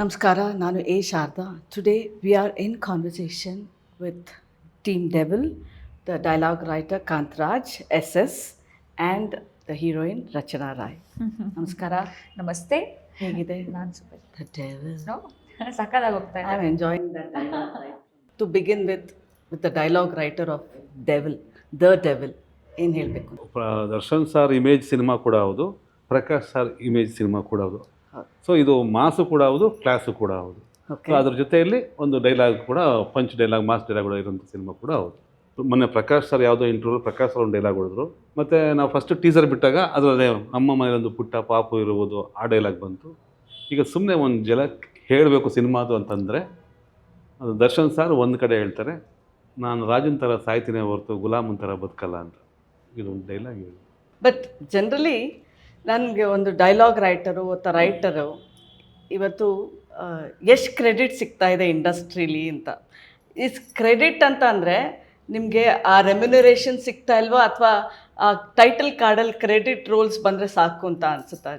ನಮಸ್ಕಾರ ನಾನು A. Sharada. Today we are in conversation with team Devil the dialogue writer Kantharaj S S and the heroine Rachana Rai ನಮಸ್ಕಾರ. ನಮಸ್ತೆ. ಹೇಗಿದೆ? ನಾನು super the Devil no ಸಕ್ಕದಾಗಿ ಹೋಗ್ತಾ I am enjoying that to begin with with the dialogue writer of Devil the Devil ಏನು ಹೇಳಬೇಕು? Darshan sir image cinema ಕೂಡ ಹೌದು ಪ್ರಕಾಶ್ ಸರ್ ಇಮೇಜ್ ಸಿನಿಮಾ ಕೂಡ ಹೌದು. ಸೊ ಇದು ಮಾಸು ಕೂಡ ಹೌದು ಕ್ಲಾಸು ಕೂಡ ಹೌದು. ಸೊ ಅದ್ರ ಜೊತೆಯಲ್ಲಿ ಒಂದು ಡೈಲಾಗ್ ಕೂಡ ಪಂಚ್ ಡೈಲಾಗ್ ಮಾಸ್ ಡೈಲಾಗ್ ಇರುವಂಥ ಸಿನಿಮಾ ಕೂಡ ಹೌದು. ಮೊನ್ನೆ ಪ್ರಕಾಶ್ ಸರ್ ಯಾವುದೋ ಇಂಟರ್ವ್ಯೂ ಪ್ರಕಾಶ್ ಸರ್ ಒಂದು ಡೈಲಾಗ್ ಹೊಡೆದ್ರು. ಮತ್ತು ನಾವು ಫಸ್ಟ್ ಟೀಸರ್ ಬಿಟ್ಟಾಗ ಅದರಲ್ಲೇ ನಮ್ಮ ಮನೆಯಲ್ಲೊಂದು ಪುಟ್ಟ ಪಾಪು ಇರುವುದು ಆ ಡೈಲಾಗ್ ಬಂತು. ಈಗ ಸುಮ್ಮನೆ ಒಂದು ಜಲ ಹೇಳಬೇಕು ಸಿನಿಮಾದು ಅಂತಂದರೆ ಅದು ದರ್ಶನ್ ಸರ್ ಒಂದು ಕಡೆ ಹೇಳ್ತಾರೆ ನಾನು ರಾಜನ್ ಥರ ಸಾಯ್ತೀನಿ ಹೊರತು ಗುಲಾಮನ್ ಥರ ಬದುಕಲ್ಲ ಅಂತ. ಇದೊಂದು ಡೈಲಾಗ್ ಹೇಳಿ. ಬಟ್ ಜನರಲಿ ನನಗೆ ಒಂದು ಡೈಲಾಗ್ ರೈಟರು ಅಥವಾ ರೈಟರು ಇವತ್ತು ಎಷ್ಟು ಕ್ರೆಡಿಟ್ ಸಿಗ್ತಾ ಇದೆ ಇಂಡಸ್ಟ್ರೀಲಿ ಅಂತ. ಇಸ್ ಕ್ರೆಡಿಟ್ ಅಂತ ಅಂದರೆ ನಿಮಗೆ ಆ ರೆಮ್ಯುನರೇಷನ್ ಸಿಗ್ತಾ ಇಲ್ವೋ ಅಥವಾ ಆ ಟೈಟಲ್ ಕಾರ್ಡಲ್ಲಿ ಕ್ರೆಡಿಟ್ ರೋಲ್ಸ್ ಬಂದರೆ ಸಾಕು ಅಂತ ಅನ್ಸುತ್ತಾ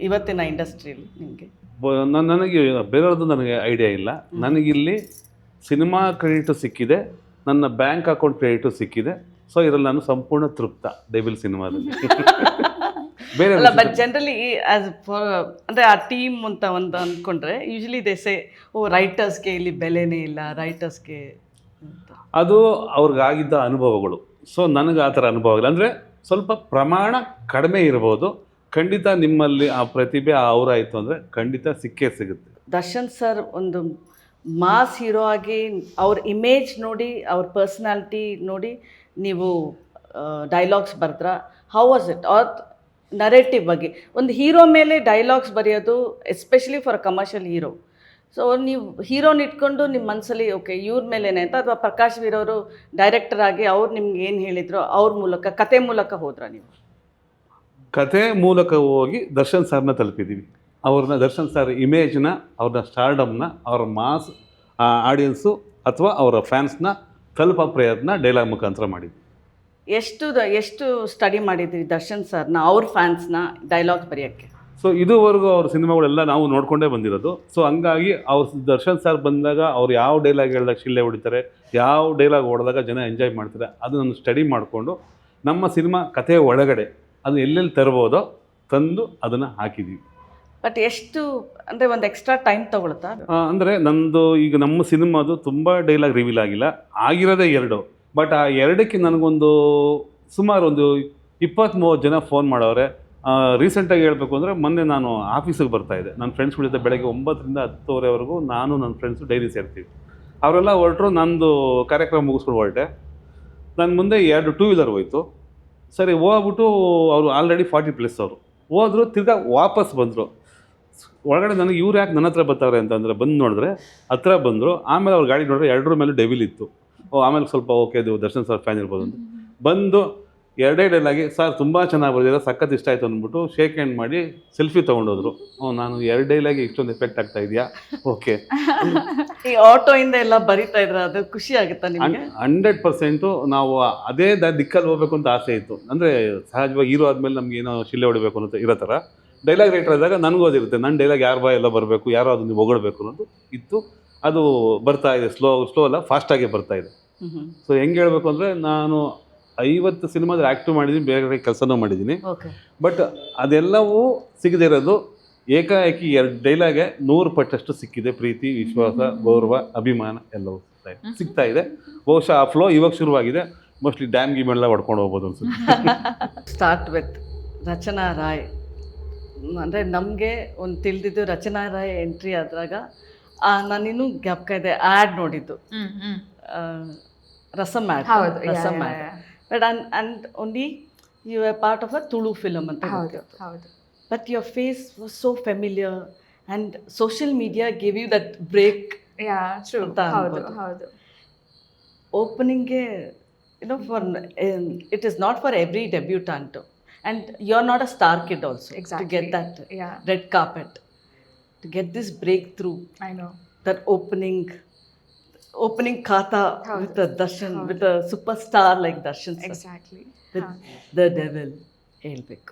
ಇವತ್ತಿನ ಇಂಡಸ್ಟ್ರೀಲಿ ನಿಮಗೆ? ನನಗೆ ಬೇರೆಯವ್ರದ್ದು ನನಗೆ ಐಡಿಯಾ ಇಲ್ಲ. ನನಗಿಲ್ಲಿ ಸಿನಿಮಾ ಕ್ರೆಡಿಟು ಸಿಕ್ಕಿದೆ ನನ್ನ ಬ್ಯಾಂಕ್ ಅಕೌಂಟ್ ಕ್ರೆಡಿಟು ಸಿಕ್ಕಿದೆ ಸೊ ಇದರಲ್ಲಿ ನಾನು ಸಂಪೂರ್ಣ ತೃಪ್ತ ದೇವಿಲ್ ಸಿನಿಮಾದಲ್ಲಿ ಬೇರೆ ಅಲ್ಲ ಬಟ್ ಜನರಲಿ ಆಸ್ ಅಂದರೆ ಆ ಟೀಮ್ ಅಂತ ಒಂದು ಅಂದ್ಕೊಂಡ್ರೆ ಯೂಶಲಿ ದೇಸೆ ಓ ರೈಟರ್ಸ್ಗೆ ಇಲ್ಲಿ ಬೆಲೆನೇ ಇಲ್ಲ ರೈಟರ್ಸ್ಗೆ ಅದು ಅವ್ರಿಗಾಗಿದ್ದ ಅನುಭವಗಳು. ಸೊ ನನಗೆ ಆ ಥರ ಅನುಭವ ಇಲ್ಲ ಅಂದರೆ ಸ್ವಲ್ಪ ಪ್ರಮಾಣ ಕಡಿಮೆ ಇರ್ಬೋದು. ಖಂಡಿತ ನಿಮ್ಮಲ್ಲಿ ಆ ಪ್ರತಿಭೆ ಆ ಅವ್ರ ಆಯಿತು ಅಂದರೆ ಖಂಡಿತ ಸಿಕ್ಕೇ ಸಿಗುತ್ತೆ. ದರ್ಶನ್ ಸರ್ ಒಂದು ಮಾಸ್ ಹೀರೋ ಆಗಿ ಅವ್ರ ಇಮೇಜ್ ನೋಡಿ ಅವ್ರ ಪರ್ಸ್ನಾಲಿಟಿ ನೋಡಿ ನೀವು dialogues ಬರೆದ್ರ? How was it are narrative ಬಗ್ಗೆ. ಒಂದು ಹೀರೋ ಮೇಲೆ ಡೈಲಾಗ್ಸ್ ಬರೆಯೋದು especially for commercial hero so ನೀವು ಹೀರೋನ ಇಟ್ಕೊಂಡು ನಿಮ್ಮ ಮನಸ್ಸಲ್ಲಿ ಓಕೆ ಇವ್ರ ಮೇಲೇನೆ ಅಂತ ಅಥವಾ ಪ್ರಕಾಶ್ ವೀರವರು ಡೈರೆಕ್ಟರ್ ಆಗಿ ಅವ್ರು ನಿಮ್ಗೆ ಏನು ಹೇಳಿದ್ರು ಅವ್ರ ಮೂಲಕ, ಕತೆ ಮೂಲಕ ಹೋದ್ರ ನೀವು? ಕತೆ ಮೂಲಕ ಹೋಗಿ ದರ್ಶನ್ ಸರ್ನ ತಲುಪಿದ್ದೀವಿ ಅವ್ರನ್ನ, ದರ್ಶನ್ ಸರ್ ಇಮೇಜ್ನ ಅವ್ರನ್ನ ಸ್ಟಾರ್ಡಮ್ನ ಅವ್ರ ಮಾಸ್ ಆಡಿಯನ್ಸು ಅಥವಾ ಅವರ ಫ್ಯಾನ್ಸ್ನ ತಲುಪೋ ಪ್ರಯತ್ನ ಡೈಲಾಗ್ ಮುಖಾಂತರ ಮಾಡಿದ್ವಿ. ಎಷ್ಟು ದ- ಎಷ್ಟು ಸ್ಟಡಿ ಮಾಡಿದ್ರಿ ದರ್ಶನ್ ಸರ್ನ ಅವ್ರ ಫ್ಯಾನ್ಸ್ನ ಡೈಲಾಗ್ ಬರೆಯೋಕ್ಕೆ? ಸೊ ಇದುವರೆಗೂ ಅವ್ರ ಸಿನಿಮಾಗಳೆಲ್ಲ ನಾವು ನೋಡ್ಕೊಂಡೇ ಬಂದಿರೋದು. ಸೊ ಹಂಗಾಗಿ ಅವ್ರ ದರ್ಶನ್ ಸರ್ ಬಂದಾಗ ಅವ್ರು ಯಾವ ಡೈಲಾಗ್ ಹೇಳಿದಾಗ ಶಿಲ್ಲೆ ಹೊಡಿತಾರೆ ಯಾವ ಡೈಲಾಗ್ ಹೊಡೆದಾಗ ಜನ ಎಂಜಾಯ್ ಮಾಡ್ತಾರೆ ಅದನ್ನು ಸ್ಟಡಿ ಮಾಡಿಕೊಂಡು ನಮ್ಮ ಸಿನಿಮಾ ಕಥೆಯ ಒಳಗಡೆ ಅದು ಎಲ್ಲೆಲ್ಲಿ ತರ್ಬೋದೋ ತಂದು ಅದನ್ನು ಹಾಕಿದ್ದೀವಿ ಬಟ್ ಎಷ್ಟು ಅಂದರೆ ಒಂದು ಎಕ್ಸ್ಟ್ರಾ ಟೈಮ್ ತಗೊಳ್ತಾ? ಅಂದರೆ ಅಂದ್ರೆ ನಂದು ಈಗ ನಮ್ಮ ಸಿನಿಮಾದು ತುಂಬ ಡೈಲಾಗ್ ರಿವೀಲ್ ಆಗಿಲ್ಲ. ಆಗಿರೋದೇ ಎರಡು. ಬಟ್ ಆ, ಎರಡಕ್ಕೆ ನನಗೊಂದು ಸುಮಾರು ಒಂದು ಇಪ್ಪತ್ತ್ ಮೂವತ್ತು ಜನ ಫೋನ್ ಮಾಡವ್ರೆ. ರೀಸೆಂಟಾಗಿ ಹೇಳಬೇಕು ಅಂದರೆ ಮೊನ್ನೆ ನಾನು ಆಫೀಸಿಗೆ ಬರ್ತಾ ಇದ್ದೆ. ನನ್ನ ಫ್ರೆಂಡ್ಸ್ ಜೊತೆ ಬೆಳಗ್ಗೆ ಒಂಬತ್ತರಿಂದ ಹತ್ತುವರೆವರೆಗೂ ನಾನು ನನ್ನ ಫ್ರೆಂಡ್ಸು ಡೈಲಿ ಸೇರ್ತೀವಿ ಅವರೆಲ್ಲ ಹೊರಟರು ನಂದು ಕಾರ್ಯಕ್ರಮ ಮುಗಿಸ್ಕೊಂಡು ಹೊರಟೆ. ನನ್ನ ಮುಂದೆ ಎರಡು ಟೂ ವೀಲರ್ ಹೋಯಿತು. ಸರಿ, ಹೋಗ್ಬಿಟ್ಟು ಅವರು ಆಲ್ರೆಡಿ ಫಾರ್ಟಿ ಪ್ಲಸ್ ಅವರು. ಹೋದರು, ತಿರ್ಗಾ ವಾಪಸ್ ಬಂದರು. ಒಳಗಡೆ ನನಗೆ ಇವ್ರು ಯಾಕೆ ನನ್ನ ಹತ್ರ ಬರ್ತಾವ್ರೆ ಅಂತಂದರೆ ಬಂದು ನೋಡಿದ್ರೆ ಹತ್ರ ಬಂದರು. ಆಮೇಲೆ ಅವ್ರ ಗಾಡಿ ನೋಡಿದ್ರೆ ಎರಡರ ಮೇಲೆ ಡೆವಿಲ್ ಇತ್ತು. ಓ ಆಮೇಲೆ ಸ್ವಲ್ಪ ಓಕೆ ಇದು ದರ್ಶನ್ ಸರ್ ಫ್ಯಾನ್ ಇರ್ಬೋದು ಅಂತ. ಬಂದು ಎರಡೇ ಡೈಲಾಗಿ ಸರ್ ತುಂಬ ಚೆನ್ನಾಗಿ ಬರೋದಿಲ್ಲ ಸಖತ್ ಇಷ್ಟ ಆಯಿತು ಅಂದ್ಬಿಟ್ಟು ಶೇಕ್ ಹ್ಯಾಂಡ್ ಮಾಡಿ ಸೆಲ್ಫಿ ತೊಗೊಂಡೋದ್ರು. ಓ ನಾನು ಎರಡು ಡೈಲಾಗಿ ಇಷ್ಟೊಂದು ಎಫೆಕ್ಟ್ ಆಗ್ತಾ ಇದೆಯಾ? ಓಕೆ ಈ ಆಟೋಯಿಂದ ಎಲ್ಲ ಬರಿತಾ ಇದ್ರ ಅದು ಖುಷಿ ಆಗುತ್ತಾ ನಿಮಗೆ? ಹಂಡ್ರೆಡ್ ಪರ್ಸೆಂಟು ನಾವು ಅದೇ ದ ದಿಕ್ಕಲ್ಲಿ ಹೋಗ್ಬೇಕು ಅಂತ ಆಸೆ ಇತ್ತು. ಅಂದರೆ ಸಹಜವಾಗಿ ಹೀರೋ ಆದಮೇಲೆ ನಮ್ಗೆ ಏನೋ ಶಿಲ್ಲೆ ಹೊಡಿಬೇಕು ಅಂತ ಇರೋ ಥರ. ಡೈಲಾಗ್ ರೈಟರ್ ಆದಾಗ ನನಗೂ ಅದಿರುತ್ತೆ ನನ್ನ ಡೈಲಾಗ್ ಯಾರು ಬಾ ಎಲ್ಲ ಬರಬೇಕು ಯಾರೋ ಅದನ್ನು ಹೊಗಳ್ಬೇಕು ಅನ್ನೋದು ಇತ್ತು. ಅದು ಬರ್ತಾ ಇದೆ ಸ್ಲೋ ಸ್ಲೋ ಅಲ್ಲ ಫಾಸ್ಟಾಗೆ ಬರ್ತಾ ಇದೆ. ಸೊ ಹೆಂಗೆ ಹೇಳಬೇಕು ಅಂದರೆ ನಾನು ಐವತ್ತು ಸಿನಿಮಾದಲ್ಲಿ ಆ್ಯಕ್ಟಿವ್ ಮಾಡಿದ್ದೀನಿ ಬೇರೆ ಬೇರೆ ಕೆಲಸನೂ ಮಾಡಿದ್ದೀನಿ ಓಕೆ ಬಟ್ ಅದೆಲ್ಲವೂ ಸಿಗದೇ ಇರೋದು ಏಕಾಏಕಿ ಎರಡು ಡೈಲಾಗೆ ನೂರು ಪಟ್ಟಷ್ಟು ಸಿಕ್ಕಿದೆ. ಪ್ರೀತಿ ವಿಶ್ವಾಸ ಗೌರವ ಅಭಿಮಾನ ಎಲ್ಲವೂ ಸಿಗ್ತಾ ಇದೆ. ಸಿಗ್ತಾ ಇದೆ. ಬಹುಶಃ ಆ ಫ್ಲೋ ಇವಾಗ ಶುರುವಾಗಿದೆ. ಮೋಸ್ಟ್ಲಿ ಡ್ಯಾಮ್ ಗಿಮೆಲ್ಲ ಎಲ್ಲ ಹೊಡ್ಕೊಂಡು ಹೋಗ್ಬೋದು ಅನ್ಸುತ್ತೆ. ಸ್ಟಾರ್ಟ್ ವಿತ್ ರಚನಾ ರಾಯ್. ಅಂದರೆ ನಮಗೆ ಒಂದು ತಿಳಿದಿದ್ದು ರಚನಾ ರಾಯ್ ಎಂಟ್ರಿ ಆದಾಗ ನಾನಿನ್ನೂ ಜ್ಞಾಪಕ ಇದೆ ಆ್ಯಡ್ ನೋಡಿದ್ದು. ಹ್ಮ್ ಹ್ಮ್ ಆ, ರಸಮ್ ಆ್ಯಡ್ ಹೌದು yeah, rasam yeah, add yeah. But and and only you are part of a Tulu film ಅಂತ ಹೌದು ಗೊತ್ತಿತ್ತು ಹೌದು But your face was so familiar, and social media gave you that break. Yeah true ಅಂತ ಹೌದು ಅನ್ಬೋದು. ಹೌದು Opening, a, you know, for um, it is not for every debutant, and you're not a star kid also to Exactly. get that Yeah. red carpet, to get this breakthrough, I know that opening. Opening kata ಹೌದು. with a Darshan, with a superstar like Darshan sir, exactly with the devil, ಹೇಳ್ಬೇಕು.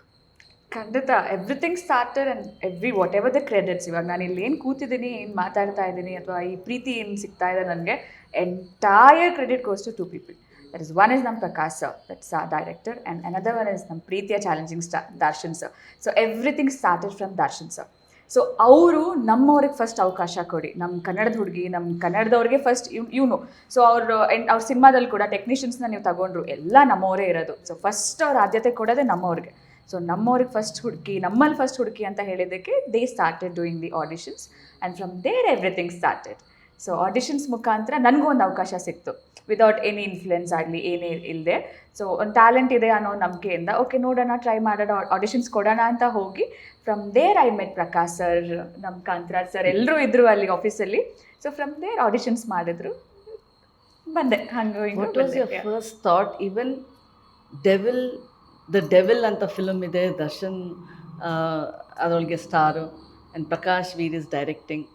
ಖಂಡಿತ everything started and every whatever the credits ಇವಾಗ ನಾನು ಇಲ್ಲಿ ಏನು ಕೂತಿದ್ದೀನಿ ಏನು ಮಾತಾಡ್ತಾ ಇದ್ದೀನಿ ಅಥವಾ ಈ ಪ್ರೀತಿ ಏನು ಸಿಗ್ತಾ ಇದೆ ನನಗೆ entire credit goes to to people that is one is ನಮ್ಮ Prakash sir that's a director and another one is ನಮ್ಮ ಪ್ರೀತಿಯ challenging star Darshan sir so everything started from Darshan sir so ಅವರು ನಮ್ಮವ್ರಿಗೆ ಫಸ್ಟ್ ಅವಕಾಶ ಕೊಡಿ. ನಮ್ಮ ಕನ್ನಡದ ಹುಡುಗಿ ನಮ್ಮ ಕನ್ನಡದವ್ರಿಗೆ ಫಸ್ಟ್ ಇವ್ ಇವನು ಸೊ ಅವರು ಎಂಡ್ ಅವ್ರ ಸಿನಿಮಾದಲ್ಲಿ ಕೂಡ ಟೆಕ್ನಿಷಿಯನ್ಸ್ನ ನೀವು ತಗೊಂಡ್ರು, ಎಲ್ಲ ನಮ್ಮವರೇ ಇರೋದು. ಸೊ ಫಸ್ಟ್ ಅವ್ರ ಆದ್ಯತೆ ಕೊಡೋದೇ ನಮ್ಮವ್ರಿಗೆ. ಸೊ ನಮ್ಮವ್ರಿಗೆ ಫಸ್ಟ್ ಹುಡುಕಿ ನಮ್ಮಲ್ಲಿ ಫಸ್ಟ್ ಹುಡುಕಿ ಅಂತ ಹೇಳಿದ್ದಕ್ಕೆ they started doing the auditions and from there everything started so auditions ಮುಖಾಂತರ ನನಗೂ ಒಂದು ಅವಕಾಶ ಸಿಕ್ತು. ವಿದೌಟ್ ಎನಿ ಇನ್ಫ್ಲುಯೆನ್ಸ್ ಆಗಲಿ ಏನೇ ಇಲ್ಲದೆ ಸೊ ಒಂದು ಟ್ಯಾಲೆಂಟ್ ಇದೆ ಅನ್ನೋ ನಂಬಿಕೆಯಿಂದ ಓಕೆ ನೋಡೋಣ ಟ್ರೈ ಮಾಡೋಣ ಆಡಿಷನ್ಸ್ ಕೊಡೋಣ ಅಂತ ಹೋಗಿ from there I met Prakash sir ನಮ್ಮ ಕಾಂತರಾಜ್ ಸರ್ ಎಲ್ಲರೂ ಇದ್ದರು ಅಲ್ಲಿ ಆಫೀಸಲ್ಲಿ ಸೊ ಫ್ರಮ್ ದೇರ್ ಆಡಿಷನ್ಸ್ ಮಾಡಿದ್ರು. ಬಂದೆ ಹಂಗೆ first thought even Devil the Devil ಅಂತ ಫಿಲಮ್ ಇದೆ ದರ್ಶನ್ ಅದರೊಳಗೆ star and Prakash Veer is directing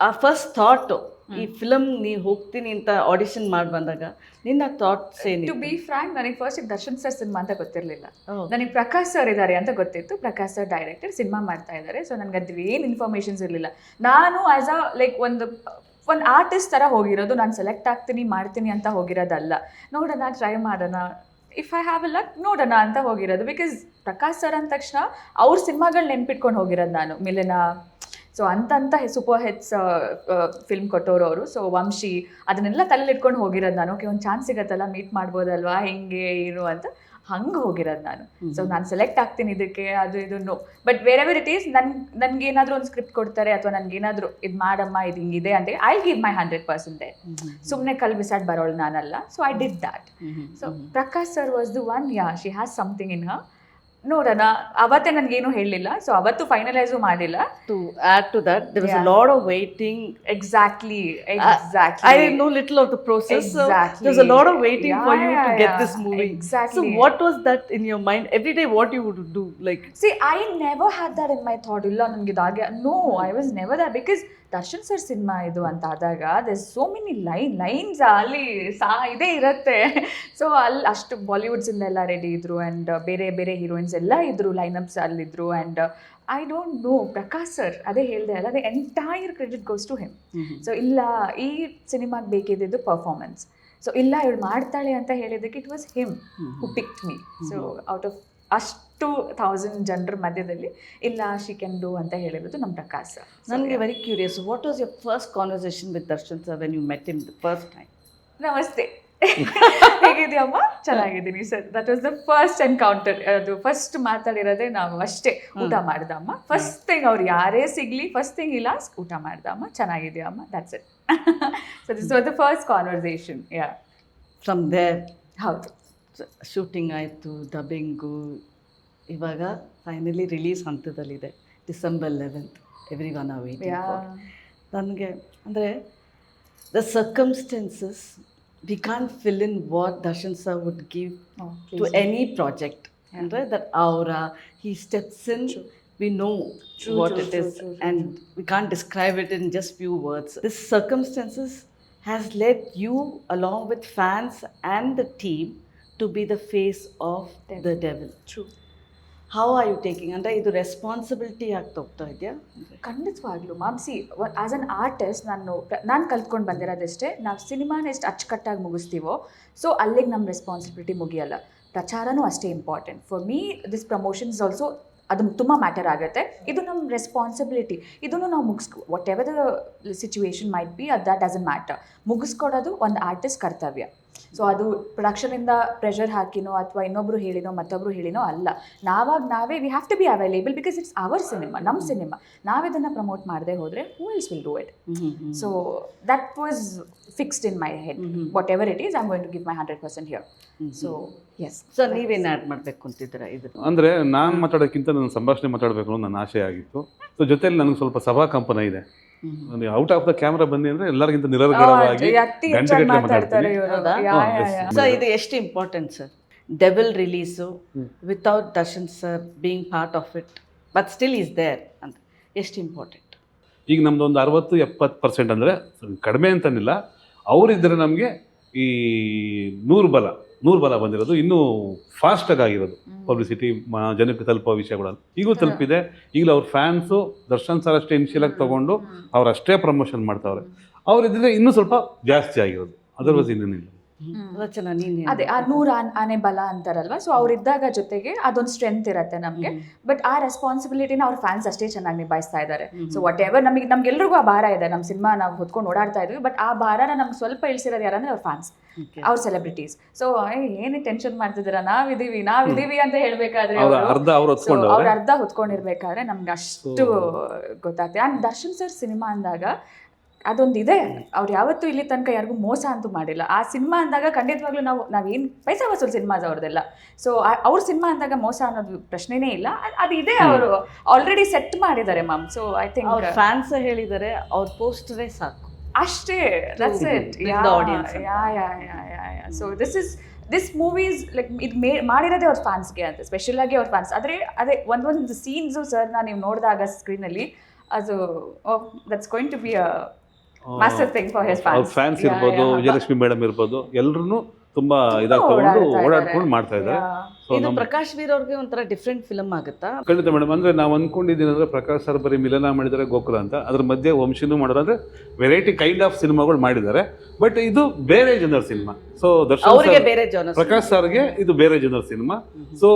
ಆ ಫಸ್ಟ್ ಥಾಟು ಈ ಫಿಲಮ್ ನೀವು ಹೋಗ್ತೀನಿ ಅಂತ ಆಡಿಷನ್ ಮಾಡಿ ಬಂದಾಗ ನಿನ್ನ ಥಾಟ್ಸ್ ಟು ಬಿ ಫ್ರಾಂಕ್ ನನಗೆ ಫಸ್ಟ್ ದರ್ಶನ್ ಸರ್ ಸಿನಿಮಾ ಅಂತ ಗೊತ್ತಿರಲಿಲ್ಲ. ನನಗೆ ಪ್ರಕಾಶ್ ಸರ್ ಇದ್ದಾರೆ ಅಂತ ಗೊತ್ತಿತ್ತು. ಪ್ರಕಾಶ್ ಸರ್ ಡೈರೆಕ್ಟರ್ ಸಿನಿಮಾ ಮಾಡ್ತಾ ಇದ್ದಾರೆ ಸೊ ನನಗೆ ಅದು ಏನು ಇನ್ಫಾರ್ಮೇಷನ್ಸ್ ಇರಲಿಲ್ಲ. ನಾನು ಆ್ಯಸ್ ಅ ಲೈಕ್ ಒಂದು ಒಂದು ಆರ್ಟಿಸ್ಟ್ ಥರ ಹೋಗಿರೋದು. ನಾನು ಸೆಲೆಕ್ಟ್ ಆಗ್ತೀನಿ ಮಾಡ್ತೀನಿ ಅಂತ ಹೋಗಿರೋದಲ್ಲ. ನೋಡೋಣ ಟ್ರೈ ಮಾಡೋಣ. If I have a luck ನೋಡೋಣ ಅಂತ ಹೋಗಿರೋದು. ಬಿಕಾಸ್ ಪ್ರಕಾಶ್ ಸರ್ ಅಂದ ತಕ್ಷಣ ಅವ್ರ ಸಿನಿಮಾಗಳು ನೆನ್ಪಿಟ್ಕೊಂಡು ಹೋಗಿರೋದು ನಾನು. ಮಿಲನ ಸೊ ಅಂತಂತ ಸೂಪರ್ ಹಿಟ್ಸ್ ಫಿಲ್ಮ್ ಕೊಟ್ಟೋರು ಅವರು ಸೊ ವಂಶಿ ಅದನ್ನೆಲ್ಲ ತಲೆಲಿ ಇಟ್ಕೊಂಡು ಹೋಗಿರೋದು ನಾನು. ಓಕೆ ಒಂದು ಚಾನ್ಸ್ ಸಿಗತ್ತಲ್ಲ ಮೀಟ್ ಮಾಡ್ಬೋದಲ್ವಾ ಹೆಂಗೆ ಏನು ಅಂತ. ಹಂಗೆ ಹೋಗಿರೋದು ನಾನು. ಸೊ ನಾನು ಸೆಲೆಕ್ಟ್ ಆಗ್ತೀನಿ ಇದಕ್ಕೆ ಅದು ಇದು no but wherever it is ನನ್ ನನ್ಗೆ ಏನಾದರೂ ಒಂದು ಸ್ಕ್ರಿಪ್ಟ್ ಕೊಡ್ತಾರೆ ಅಥವಾ ನನಗೇನಾದರೂ ಇದು ಮಾಡಮ್ಮ ಇದು ಹಿಂಗಿದೆ ಅಂತ ಐ ಗಿವ್ ಮೈ ಹಂಡ್ರೆಡ್ ಪರ್ಸೆಂಟೇ ಸುಮ್ಮನೆ ಕಲ್ ಬಿಸಾಡ್ ಬರೋಳು ನಾನಲ್ಲ. So I did that so Prakash sir was the one yeah she has something in her ನೋಡೋಣ ಅವತ್ತೇ ನನಗೇನು ಹೇಳಲಿಲ್ಲ ಸೊ ಅವತ್ತು ಫೈನಲೈಸು ಮಾಡಿಲ್ಲ to add to that there was a lot of of waiting exactly exactly process. So there there's a lot of waiting for Yeah, you to yeah, get yeah. this movie. Exactly. So what was that in your mind? Every day, what you would do? Like, see I never had that in my thought ಇಲ್ಲ ನನಗೆ ಇದಾಗೆ no I was never that because Darshan sir cinema ಇದು ಅಂತ ಆದಾಗ the so many line lines ಅಲ್ಲಿ ಸಾ ಇದೇ ಇರುತ್ತೆ. So ಅಲ್ಲಿ ಅಷ್ಟು ಬಾಲಿವುಡ್ಸಿಂದ ಎಲ್ಲ ರೆಡಿ ಇದ್ರು ಆ್ಯಂಡ್ ಬೇರೆ ಬೇರೆ ಹೀರೋಯಿನ್ಸ್ ಎಲ್ಲ ಇದ್ರು lineups ಅಲ್ಲಿದ್ರು and I don't know Prakash sir ಅದೇ ಹೇಳಿದೆ ಅಲ್ಲ ಅದೇ entire credit goes to him so ಇಲ್ಲ ಈ ಸಿನಿಮಾಗೆ ಬೇಕಿದ್ದು ಪರ್ಫಾರ್ಮೆನ್ಸ್ ಸೊ ಇಲ್ಲ ಇವಳು ಮಾಡ್ತಾಳೆ ಅಂತ ಹೇಳಿದ್ದಕ್ಕೆ it was him who pick me so out of ಅಷ್ಟು ಥೌಸಂಡ್ ಜನರ ಮಧ್ಯದಲ್ಲಿ ಇಲ್ಲ ಶಿ ಕ್ಯಾನ್ ಡೂ ಅಂತ ಹೇಳಿರೋದು ನಮ್ಮ Prakash sir very curious what was your first conversation with Darshan sir when you met him the first time ನಮಸ್ತೆ. ಹೇಗಿದೆಯಮ್ಮ ಚೆನ್ನಾಗಿದ್ದೀನಿ sir that was the first encounter ಅದು ಫಸ್ಟ್ ಮಾತಾಡಿರೋದೇ ನಾವು ಅಷ್ಟೇ. ಊಟ ಮಾಡ್ದಮ್ಮ. ಫಸ್ಟ್ ಥಿಂಗ್ ಅವ್ರು ಯಾರೇ ಸಿಗ್ಲಿ ಫಸ್ಟ್ ಥಿಂಗ್ ಇಲ್ಲ ಊಟ ಮಾಡ್ದಮ್ಮ. ಚೆನ್ನಾಗಿದೆಯಮ್ಮ that's it so this was the first conversation yeah from there ಹೌದು. ಶೂಟಿಂಗ್ ಆಯಿತು ಡಬ್ಬಿಂಗು ಇವಾಗ ಫೈನಲಿ ರಿಲೀಸ್ ಹಂತದಲ್ಲಿದೆ December eleventh every one are waiting yeah ನನಗೆ ಅಂದರೆ the circumstances we can fill in what Darshan sir would give Oh, to please. any project ಅಂದರೆ that aura he steps in we know True, what true, it true, is true, true, and we can't describe it in just few words this circumstances has led you along with fans and the team to be the face of the devil. True how are you taking ಅಂದರೆ ಇದು responsibility ಆಗ್ತಾ ಹೋಗ್ತಾ ಇದೆಯಾ? ಖಂಡಿತವಾಗ್ಲೂ ma'am see see as an artist ನಾನು ನಾನು ಕಲ್ತ್ಕೊಂಡು ಬಂದಿರೋದಷ್ಟೇ ನಾವು ಸಿನಿಮಾನ ಎಷ್ಟು ಅಚ್ಚುಕಟ್ಟಾಗಿ ಮುಗಿಸ್ತೀವೋ ಸೊ ಅಲ್ಲಿಗೆ ನಮ್ಮ ರೆಸ್ಪಾನ್ಸಿಬಿಲಿಟಿ ಮುಗಿಯಲ್ಲ. ಪ್ರಚಾರನೂ ಅಷ್ಟೇ important for me this promotions also ಅದು ತುಂಬ ಮ್ಯಾಟರ್ ಆಗುತ್ತೆ. ಇದು ನಮ್ಮ ರೆಸ್ಪಾನ್ಸಿಬಿಲಿಟಿ ಇದನ್ನು ನಾವು ಮುಗಿಸ್ಕೊ whatever the situation might be ಅದು ದಟ್ ಡಸನ್ ಮ್ಯಾಟರ್ ಮುಗಿಸ್ಕೊಡೋದು ಒಂದು ಆರ್ಟಿಸ್ಟ್ ಕರ್ತವ್ಯ. ಸೊ ಅದು ಪ್ರೊಡಕ್ಷನಿಂದ ಪ್ರೆಷರ್ ಹಾಕಿನೋ ಅಥವಾ ಇನ್ನೊಬ್ರು ಹೇಳಿನೋ ಮತ್ತೊಬ್ರು ಹೇಳಿನೋ ಅಲ್ಲ. ನಾವಾಗ ನಾವೇ we have to be available because it's our cinema ನಮ್ಮ ಸಿನಿಮಾ ನಾವಿದನ್ನು ಪ್ರಮೋಟ್ ಮಾಡದೆ ಹೋದರೆ who is will do it so that was fixed in my head whatever it is I'm going to give my hundred percent here so yes sir ನೀವೇನು add ಮಾಡಬೇಕು ಅಂತಿದ್ದೀರಾ ಇದು? ಅಂದರೆ ನಾನು ಮಾತಾಡೋಕ್ಕಿಂತ ನನ್ನ ಸಂಭಾಷಣೆ ಮಾತಾಡಬೇಕು ಅನ್ನೋ ನನ್ನ ಆಸೆ ಆಗಿತ್ತು. ಸೊ ಜೊತೆಯಲ್ಲಿ ನನಗೆ ಸ್ವಲ್ಪ ಸಭಾ ಕಂಪನ ಇದೆ. ಔಟ್ ಆಫ್ ದ ಕ್ಯಾಮ್ರಾ ಬಂದಿ ಅಂದ್ರೆ ಎಲ್ಲರಿಗಿಂತ ನಿರರ್ಗಳವಾಗಿ ಗಂಟೆಗಟ್ಟಲೆ ಗಂಟೆ ಮಾತಾಡ್ತಾರೆ ಸರ್ ಇದು ಎಷ್ಟು important sir Devil release without Darshan sir being part of it but still is there ಅಂತ ಎಷ್ಟು ಇಂಪಾರ್ಟೆಂಟ್ ಈಗ ನಮ್ದು ಒಂದು ಅರವತ್ತು ಎಪ್ಪತ್ತು ಪರ್ಸೆಂಟ್ ಅಂದರೆ ಕಡಿಮೆ ಅಂತನಿಲ್ಲ. ಅವರಿದ್ದರೆ ನಮಗೆ ಈ ನೂರು ಬಲ. ನೂರು ಬಲ ಬಂದಿರೋದು ಇನ್ನೂ ಫಾಸ್ಟಾಗಿ ಆಗಿರೋದು. ಪಬ್ಲಿಸಿಟಿ ಜನಕ್ಕೆ ತಲುಪೋ ವಿಷಯಗಳಲ್ಲಿ ಈಗಲೂ ತಲುಪಿದೆ. ಈಗಲೂ ಅವ್ರ ಫ್ಯಾನ್ಸು ದರ್ಶನ್ ಸರ್ ಅಷ್ಟೇ ಇನಿಷಿಯಲ್ ಆಗಿ ತಗೊಂಡು ಅವ್ರು ಅಷ್ಟೇ ಪ್ರಮೋಷನ್ ಮಾಡ್ತಾವ್ರೆ. ಅವ್ರು ಇದ್ರೆ ಇನ್ನೂ ಸ್ವಲ್ಪ ಜಾಸ್ತಿ ಆಗಿರೋದು. ಅದರ್ವೈಸ್ ಇನ್ನೇನಿಲ್ಲ. ರಚನಾ ನೀನು ಅದೇ ಆ ನೂರ ಆನ್ ಬಲ ಅಂತಾರಲ್ವಾ? ಸೊ ಅವ್ರಿದ್ದಾಗ ಜೊತೆಗೆ ಅದೊಂದು ಸ್ಟ್ರೆಂತ್ ಇರುತ್ತೆ ನಮಗೆ. ಬಟ್ ಆ ರೆಸ್ಪಾನ್ಸಿಬಿಲಿಟಿನ ಅವ್ರ ಫ್ಯಾನ್ಸ್ ಅಷ್ಟೇ ಚೆನ್ನಾಗಿ ನಿಭಾಯಿಸ್ತಾ ಇದ್ದಾರೆ ಸೊ ವಾಟ್ ಎವರ್ ನಮಗೆ ನಮ್ಗೆಲ್ರಿಗೂ ಆ ಭಾರ ಇದೆ. ನಮ್ಮ ಸಿನಿಮಾ ನಾವು ಹೊತ್ಕೊಂಡು ಓಡಾಡ್ತಾ ಇದ್ವಿ. ಬಟ್ ಆ ಭಾರನ ನಮ್ಗೆ ಸ್ವಲ್ಪ ಇಳಿಸಿರೋದು ಯಾರಂದ್ರೆ ಅವ್ರ ಫ್ಯಾನ್ಸ್ ಅವ್ರ ಸೆಲೆಬ್ರಿಟೀಸ್ ಸೊ ಏನೇ ಟೆನ್ಷನ್ ಮಾಡ್ತಿದ್ದೀರಾ? ನಾವಿದೀವಿ ಇದೀವಿ ಅಂತ ಹೇಳ್ಬೇಕಾದ್ರೆ ಅವ್ರ. ಅರ್ಧ ಅವ್ರು So, ಅವ್ರ ಅರ್ಧ ಹೊತ್ಕೊಂಡಿರ್ಬೇಕಾದ್ರೆ ನಮ್ಗೆ ಅಷ್ಟು ಗೊತ್ತಾಗ್ತದೆ. ಆ್ಯಂಡ್ ದರ್ಶನ್ ಸರ್ ಸಿನಿಮಾ ಅಂದಾಗ ಅದೊಂದು ಇದೆ ಅವ್ರು ಯಾವತ್ತೂ ಇಲ್ಲಿ ತನಕ ಯಾರಿಗೂ ಮೋಸ ಅಂತೂ ಮಾಡಿಲ್ಲ. ಆ ಸಿನಿಮಾ ಅಂದಾಗ ಖಂಡಿತವಾಗ್ಲೂ ನಾವು ನಾವೇನು ಪೈಸಾ ವಸೂಲ್ ಸಿನಿಮಾಸ್ ಅವ್ರದ್ದೆಲ್ಲ ಸೊ ಅವ್ರ ಸಿನಿಮಾ ಅಂದಾಗ ಮೋಸ ಅನ್ನೋದು ಪ್ರಶ್ನೆನೇ ಇಲ್ಲ. ಅದ್- ಇದೆ ಅವರು ಆಲ್ರೆಡಿ ಸೆಟ್ ಮಾಡಿದ್ದಾರೆ ಮ್ಯಾಮ್ ಸೊ ಐ ಥಿಂಕ್ ಅವ್ರ ಫ್ಯಾನ್ಸ್ ಹೇಳಿದ್ದಾರೆ ಅವ್ರ ಪೋಸ್ಟರೇ ಸಾಕು. ಅಷ್ಟೇ. That's it. Yeah yeah yeah yeah yeah so this is this movies like ಇದು ಮೇ ಮಾಡಿರೋದೇ ಅವ್ರ ಫ್ಯಾನ್ಸ್ಗೆ ಅಂತ. ಸ್ಪೆಷಲ್ ಆಗಿ ಅವ್ರ ಫ್ಯಾನ್ಸ್ ಆದರೆ ಅದೇ ಒಂದೊಂದು ಸೀನ್ಸು ಸರ್ನ ನೀವು ನೋಡಿದಾಗ ಸ್ಕ್ರೀನಲ್ಲಿ ಅದು that's going to be a master thing for his ಅವ್ರ ಫ್ಯಾನ್ಸ್ ಫ್ಯಾನ್ಸ್ ಇರ್ಬೋದು ವಿಜಯಲಕ್ಷ್ಮಿ ಮೇಡಮ್ ಇರ್ಬೋದು ಎಲ್ಲರೂ ತುಂಬಾ ಇದಾಗಿ ತಗೊಂಡು ಓಡಾಡ್ಕೊಂಡು ಮಾಡ್ತಾ ಇದ್ದಾರೆ. ಇದು ಪ್ರಕಾಶ್ ವೀರ್ ಅವ್ರಿಗೆ ಒಂಥರ ಡಿಫ್ರೆಂಟ್ ಫಿಲಮ್ ಆಗುತ್ತಾ? ಖಂಡಿತ ಮೇಡಮ್ ಅಂದ್ರೆ ನಾವು ಅನ್ಕೊಂಡಿದ್ದೀನಿ ಅಂದ್ರೆ ಪ್ರಕಾಶ್ ಸರ್ ಬರೀ ಮಿಲನ ಮಾಡಿದ್ದಾರೆ ಗೋಕುಲ ಅಂತ. ಅದ್ರ ಮಧ್ಯೆ ವಂಶಿನೂ ಮಾಡೋದು ಅಂದ್ರೆ ವೆರೈಟಿ ಕೈಂಡ್ ಆಫ್ ಸಿನಿಮಾಗಳು ಮಾಡಿದ್ದಾರೆ. ಬಟ್ ಇದು ಬೇರೆ ಜನರ ಸಿನಿಮಾ ಸೊ ದರ್ಶನ್ ಪ್ರಕಾಶ್ ಸರ್ಗೆ ಇದು ಬೇರೆ ಜನರ ಸಿನಿಮಾ ಸೊ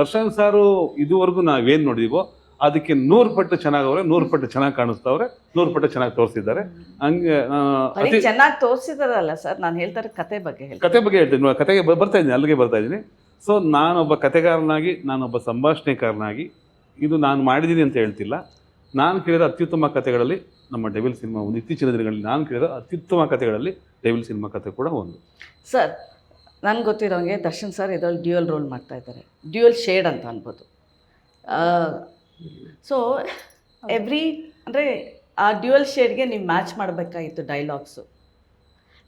ದರ್ಶನ್ ಸಾರು ಇದುವರೆಗೂ ನಾವೇನ್ ನೋಡಿದೀವೋ ಅದಕ್ಕೆ ನೂರು ಪಟ್ಟು ಚೆನ್ನಾಗವ್ರೆ ನೂರು ಪಟ್ಟು ಚೆನ್ನಾಗಿ ಕಾಣಿಸ್ತವ್ರೆ ನೂರು ಪಟ್ಟು ಚೆನ್ನಾಗಿ ತೋರಿಸಿದ್ದಾರೆ. ಹಂಗೆ ಚೆನ್ನಾಗಿ ತೋರಿಸಿದಾರಲ್ಲ ಸರ್ ನಾನು ಹೇಳ್ತಾರೆ ಕತೆ ಬಗ್ಗೆ ಕತೆ ಬಗ್ಗೆ ಹೇಳ್ತೀನಿ ಕತೆಗೆ ಬರ್ತಾ ಇದ್ದೀನಿ ಅಲ್ಲಿಗೆ ಬರ್ತಾ ಇದ್ದೀನಿ. ಸೊ ನಾನೊಬ್ಬ ಕತೆಗಾರನಾಗಿ ನಾನೊಬ್ಬ ಸಂಭಾಷಣೆಕಾರನಾಗಿ ಇದು ನಾನು ಮಾಡಿದ್ದೀನಿ ಅಂತ ಹೇಳ್ತಿಲ್ಲ. ನಾನು ಕೇಳಿದ ಅತ್ಯುತ್ತಮ ಕತೆಗಳಲ್ಲಿ ನಮ್ಮ ಡೆವಿಲ್ ಸಿನಿಮಾ ಒಂದು ಇತ್ತೀಚಿನ ದಿನಗಳಲ್ಲಿ ನಾನು ಕೇಳಿದ ಅತ್ಯುತ್ತಮ ಕತೆಗಳಲ್ಲಿ ಡೆವಿಲ್ ಸಿನಿಮಾ ಕತೆ ಕೂಡ ಒಂದು. ಸರ್ ನನ್ಗೆ ಗೊತ್ತಿರೋಂಗೆ ದರ್ಶನ್ ಸರ್ ಇದರಲ್ಲಿ ಡ್ಯೂಯಲ್ ರೋಲ್ ಮಾಡ್ತಾ ಇದ್ದಾರೆ. ಡ್ಯೂಯಲ್ ಶೇಡ್ ಅಂತ ಅನ್ಬೋದು. ಸೊ ಎವ್ರಿ ಅಂದರೆ ಆ ಡ್ಯೂಯಲ್ ಶೇಡ್ಗೆ ನೀವು ಮ್ಯಾಚ್ ಮಾಡಬೇಕಾಗಿತ್ತು ಡೈಲಾಗ್ಸು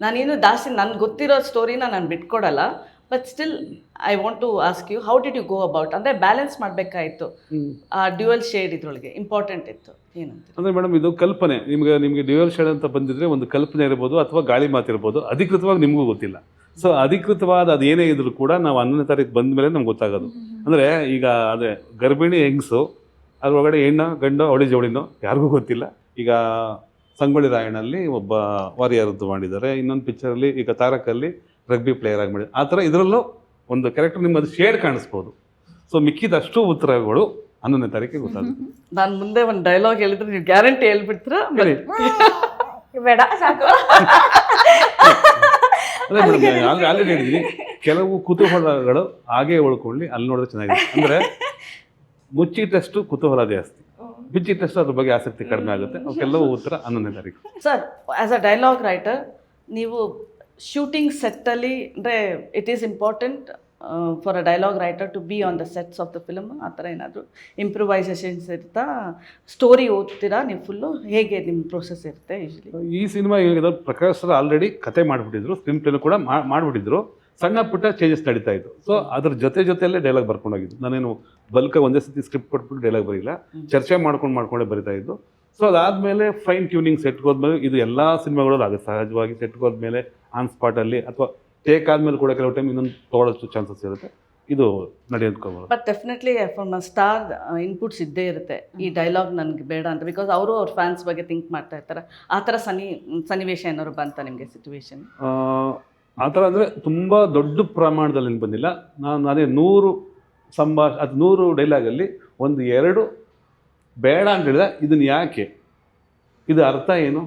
ನಾನೇನು ಜಾಸ್ತಿ ನನ್ಗೆ ಗೊತ್ತಿರೋ ಸ್ಟೋರಿನ ನಾನು ಬಿಟ್ಕೊಡಲ್ಲ but still I want to ask you how did you go about ಅಂದರೆ ಬ್ಯಾಲೆನ್ಸ್ ಮಾಡಬೇಕಾಯಿತು ಆ ಡ್ಯೂಯಲ್ ಶೇಡ್ ಇದ್ರೊಳಗೆ ಇಂಪಾರ್ಟೆಂಟ್ ಇತ್ತು ಏನಂತ ಅಂದರೆ ಮೇಡಮ್ ಇದು ಕಲ್ಪನೆ. ನಿಮಗೆ ನಿಮಗೆ ಡ್ಯೂಯಲ್ ಶೇಡ್ ಅಂತ ಬಂದಿದ್ರೆ ಒಂದು ಕಲ್ಪನೆ ಇರ್ಬೋದು ಅಥವಾ ಗಾಳಿ ಮಾತಿರ್ಬೋದು ಅಧಿಕೃತವಾಗಿ ನಿಮಗೂ ಗೊತ್ತಿಲ್ಲ. ಸೊ ಅಧಿಕೃತವಾದ ಅದು ಏನೇ ಇದ್ರೂ ಕೂಡ ನಾವು ಹನ್ನೊಂದನೇ ತಾರೀಕು ಬಂದ ಮೇಲೆ ನಮ್ಗೆ ಗೊತ್ತಾಗೋದು. ಅಂದರೆ ಈಗ ಅದೇ ಗರ್ಭಿಣಿ ಹೆಂಗಸು ಅದ್ರೊಳಗಡೆ ಹೆಣ್ಣು ಗಂಡು ಅವಳಿ ಜೋಳಿನೋ ಯಾರಿಗೂ ಗೊತ್ತಿಲ್ಲ. ಈಗ ಸಂಗೊಳ್ಳಿ ರಾಯಣ್ಣಲ್ಲಿ ಒಬ್ಬ ವಾರಿಯರದ್ದು ಮಾಡಿದ್ದಾರೆ. ಇನ್ನೊಂದು ಪಿಕ್ಚರಲ್ಲಿ ಈಗ ತಾರಕಲ್ಲಿ ರಗ್ಬಿ ಪ್ಲೇಯರ್ ಆಗಿ ಮಾಡಿದ್ದಾರೆ. ಆ ಥರ ಇದರಲ್ಲೂ ಒಂದು ಕ್ಯಾರೆಕ್ಟರ್ ನಿಮ್ಮದು ಶೇಡ್ ಕಾಣಿಸ್ಬೋದು. ಸೊ ಮಿಕ್ಕಿದಷ್ಟು ಉತ್ತರಗಳು ಹನ್ನೊಂದನೇ ತಾರೀಕಿಗೆ ಗೊತ್ತಾಗುತ್ತೆ. ನಾನು ಮುಂದೆ ಒಂದು ಡೈಲಾಗ್ ಹೇಳಿದ್ರೆ ನೀವು ಗ್ಯಾರಂಟಿ ಹೇಳ್ಬಿಡ್ತೀರಾ ಹೇಳಿ. ಬೇಡ ಸಾಕು. ಅದೇ ಮೇಡಮ್ ಆಲ್ರೆಡಿ ಹೇಳಿದ್ದೀನಿ ಕೆಲವು ಕುತೂಹಲಗಳು ಹಾಗೆ ಉಳ್ಕೊಳ್ಳಿ ಅಲ್ಲಿ ನೋಡಿದ್ರೆ ಚೆನ್ನಾಗಿದೆ. ಅಂದ್ರೆ ಮುಚ್ಚಿಟ್ಟಷ್ಟು ಕುತೂಹಲ ಜಾಸ್ತಿ. ಬಿಚ್ಚಿಟ್ಟಷ್ಟು ಅದ್ರ ಬಗ್ಗೆ ಆಸಕ್ತಿ ಕಡಿಮೆ ಆಗುತ್ತೆ. ಅವಕ್ಕೆಲ್ಲವೂ ಉತ್ತರ ಹನ್ನೊಂದನೇ ತಾರೀಕು sir as a dialogue writer ನೀವು ಶೂಟಿಂಗ್ ಸೆಟ್ಟಲ್ಲಿ ಅಂದರೆ it is important for a dialogue writer to be on the sets of the film ಆ ಥರ ಏನಾದರೂ ಇಂಪ್ರೂವೈಸೇಷನ್ಸ್ ಇರ್ತಾ ಸ್ಟೋರಿ ಓದ್ತೀರಾ ನೀವು ಫುಲ್ಲು ಹೇಗೆ ನಿಮ್ಮ ಪ್ರೋಸೆಸ್ ಇರುತ್ತೆ ಯೂಶಲಿ ಈ ಸಿನಿಮಾ ಹೇಳಿದ್ರೆ ಪ್ರಕಾಶ್ ಸರ್ ಆಲ್ರೆಡಿ ಕತೆ ಮಾಡಿಬಿಟ್ಟಿದ್ರು ಸ್ಕ್ರೀನ್ ಪ್ಲೇನು ಕೂಡ ಮಾಡ್ಬಿಟ್ಟಿದ್ರು. ಸಣ್ಣ ಪುಟ್ಟ ಚೇಂಜಸ್ ನಡೀತಾ ಇತ್ತು ಸೊ ಅದ್ರ ಜೊತೆ ಜೊತೆಯಲ್ಲೇ ಡೈಲಾಗ್ ಬರ್ಕೊಂಡೋಗಿದ್ದು ನಾನೇನು ಬಲ್ಕ ಒಂದೇ ಸತಿ ಸ್ಕ್ರಿಪ್ಟ್ ಕೊಟ್ಬಿಟ್ಟು ಡೈಲಾಗ್ ಬರೀಲ್ಲ. ಚರ್ಚೆ ಮಾಡ್ಕೊಂಡು ಮಾಡ್ಕೊಂಡೇ ಬರಿತಾ ಇದ್ದು ಸೊ ಅದಾದಮೇಲೆ ಫೈನ್ ಟ್ಯೂನಿಂಗ್ ಸೆಟ್ಗೆ ಹೋದ್ಮೇಲೆ ಇದು ಎಲ್ಲ ಸಿನಿಮಾಗಳಲ್ಲೂ ಆಗುತ್ತೆ. ಸಹಜವಾಗಿ ಸೆಟ್ಗೆ ಹೋದ್ಮೇಲೆ ಆನ್ ಸ್ಪಾಟಲ್ಲಿ ಅಥವಾ ಟೇಕ್ ಆದ್ಮೇಲೆ ಕೂಡ ಕೆಲವು ಟೈಮ್ ಇನ್ನೊಂದು ತೊಗೊಳ್ಳೋಷ್ಟು ಚಾನ್ಸಸ್ ಇರುತ್ತೆ. ಇದು ನಡೆಯೋದ್ಕೋಬೋದು. But definitely from star inputs ಇದ್ದೇ ಇರುತ್ತೆ. ಈ ಡೈಲಾಗ್ ನನಗೆ ಬೇಡ ಅಂತ. ಬಿಕಾಸ್ ಅವರು ಅವ್ರ ಫ್ಯಾನ್ಸ್ ಬಗ್ಗೆ ಥಿಂಕ್ ಮಾಡ್ತಾ ಇರ್ತಾರೆ. ಆ ಥರ ಸನ್ನಿ ಸನ್ನಿವೇಶ ಏನಾದ್ರು ಬಂತ ನಿಮಗೆ ಸಿಚುವೇಶನ್ ಆ ಥರ ಅಂದರೆ ತುಂಬ ದೊಡ್ಡ ಪ್ರಮಾಣದಲ್ಲಿ ಏನು ಬಂದಿಲ್ಲ. ನಾನು ಅದೇ ನೂರು ಸಂಭಾಷ ಅದು ನೂರು ಡೈಲಾಗಲ್ಲಿ ಒಂದು ಎರಡು ಬೇಡ ಅಂತ ಹೇಳಿದ. ಇದನ್ನು ಯಾಕೆ? ಇದು ಅರ್ಥ ಏನು?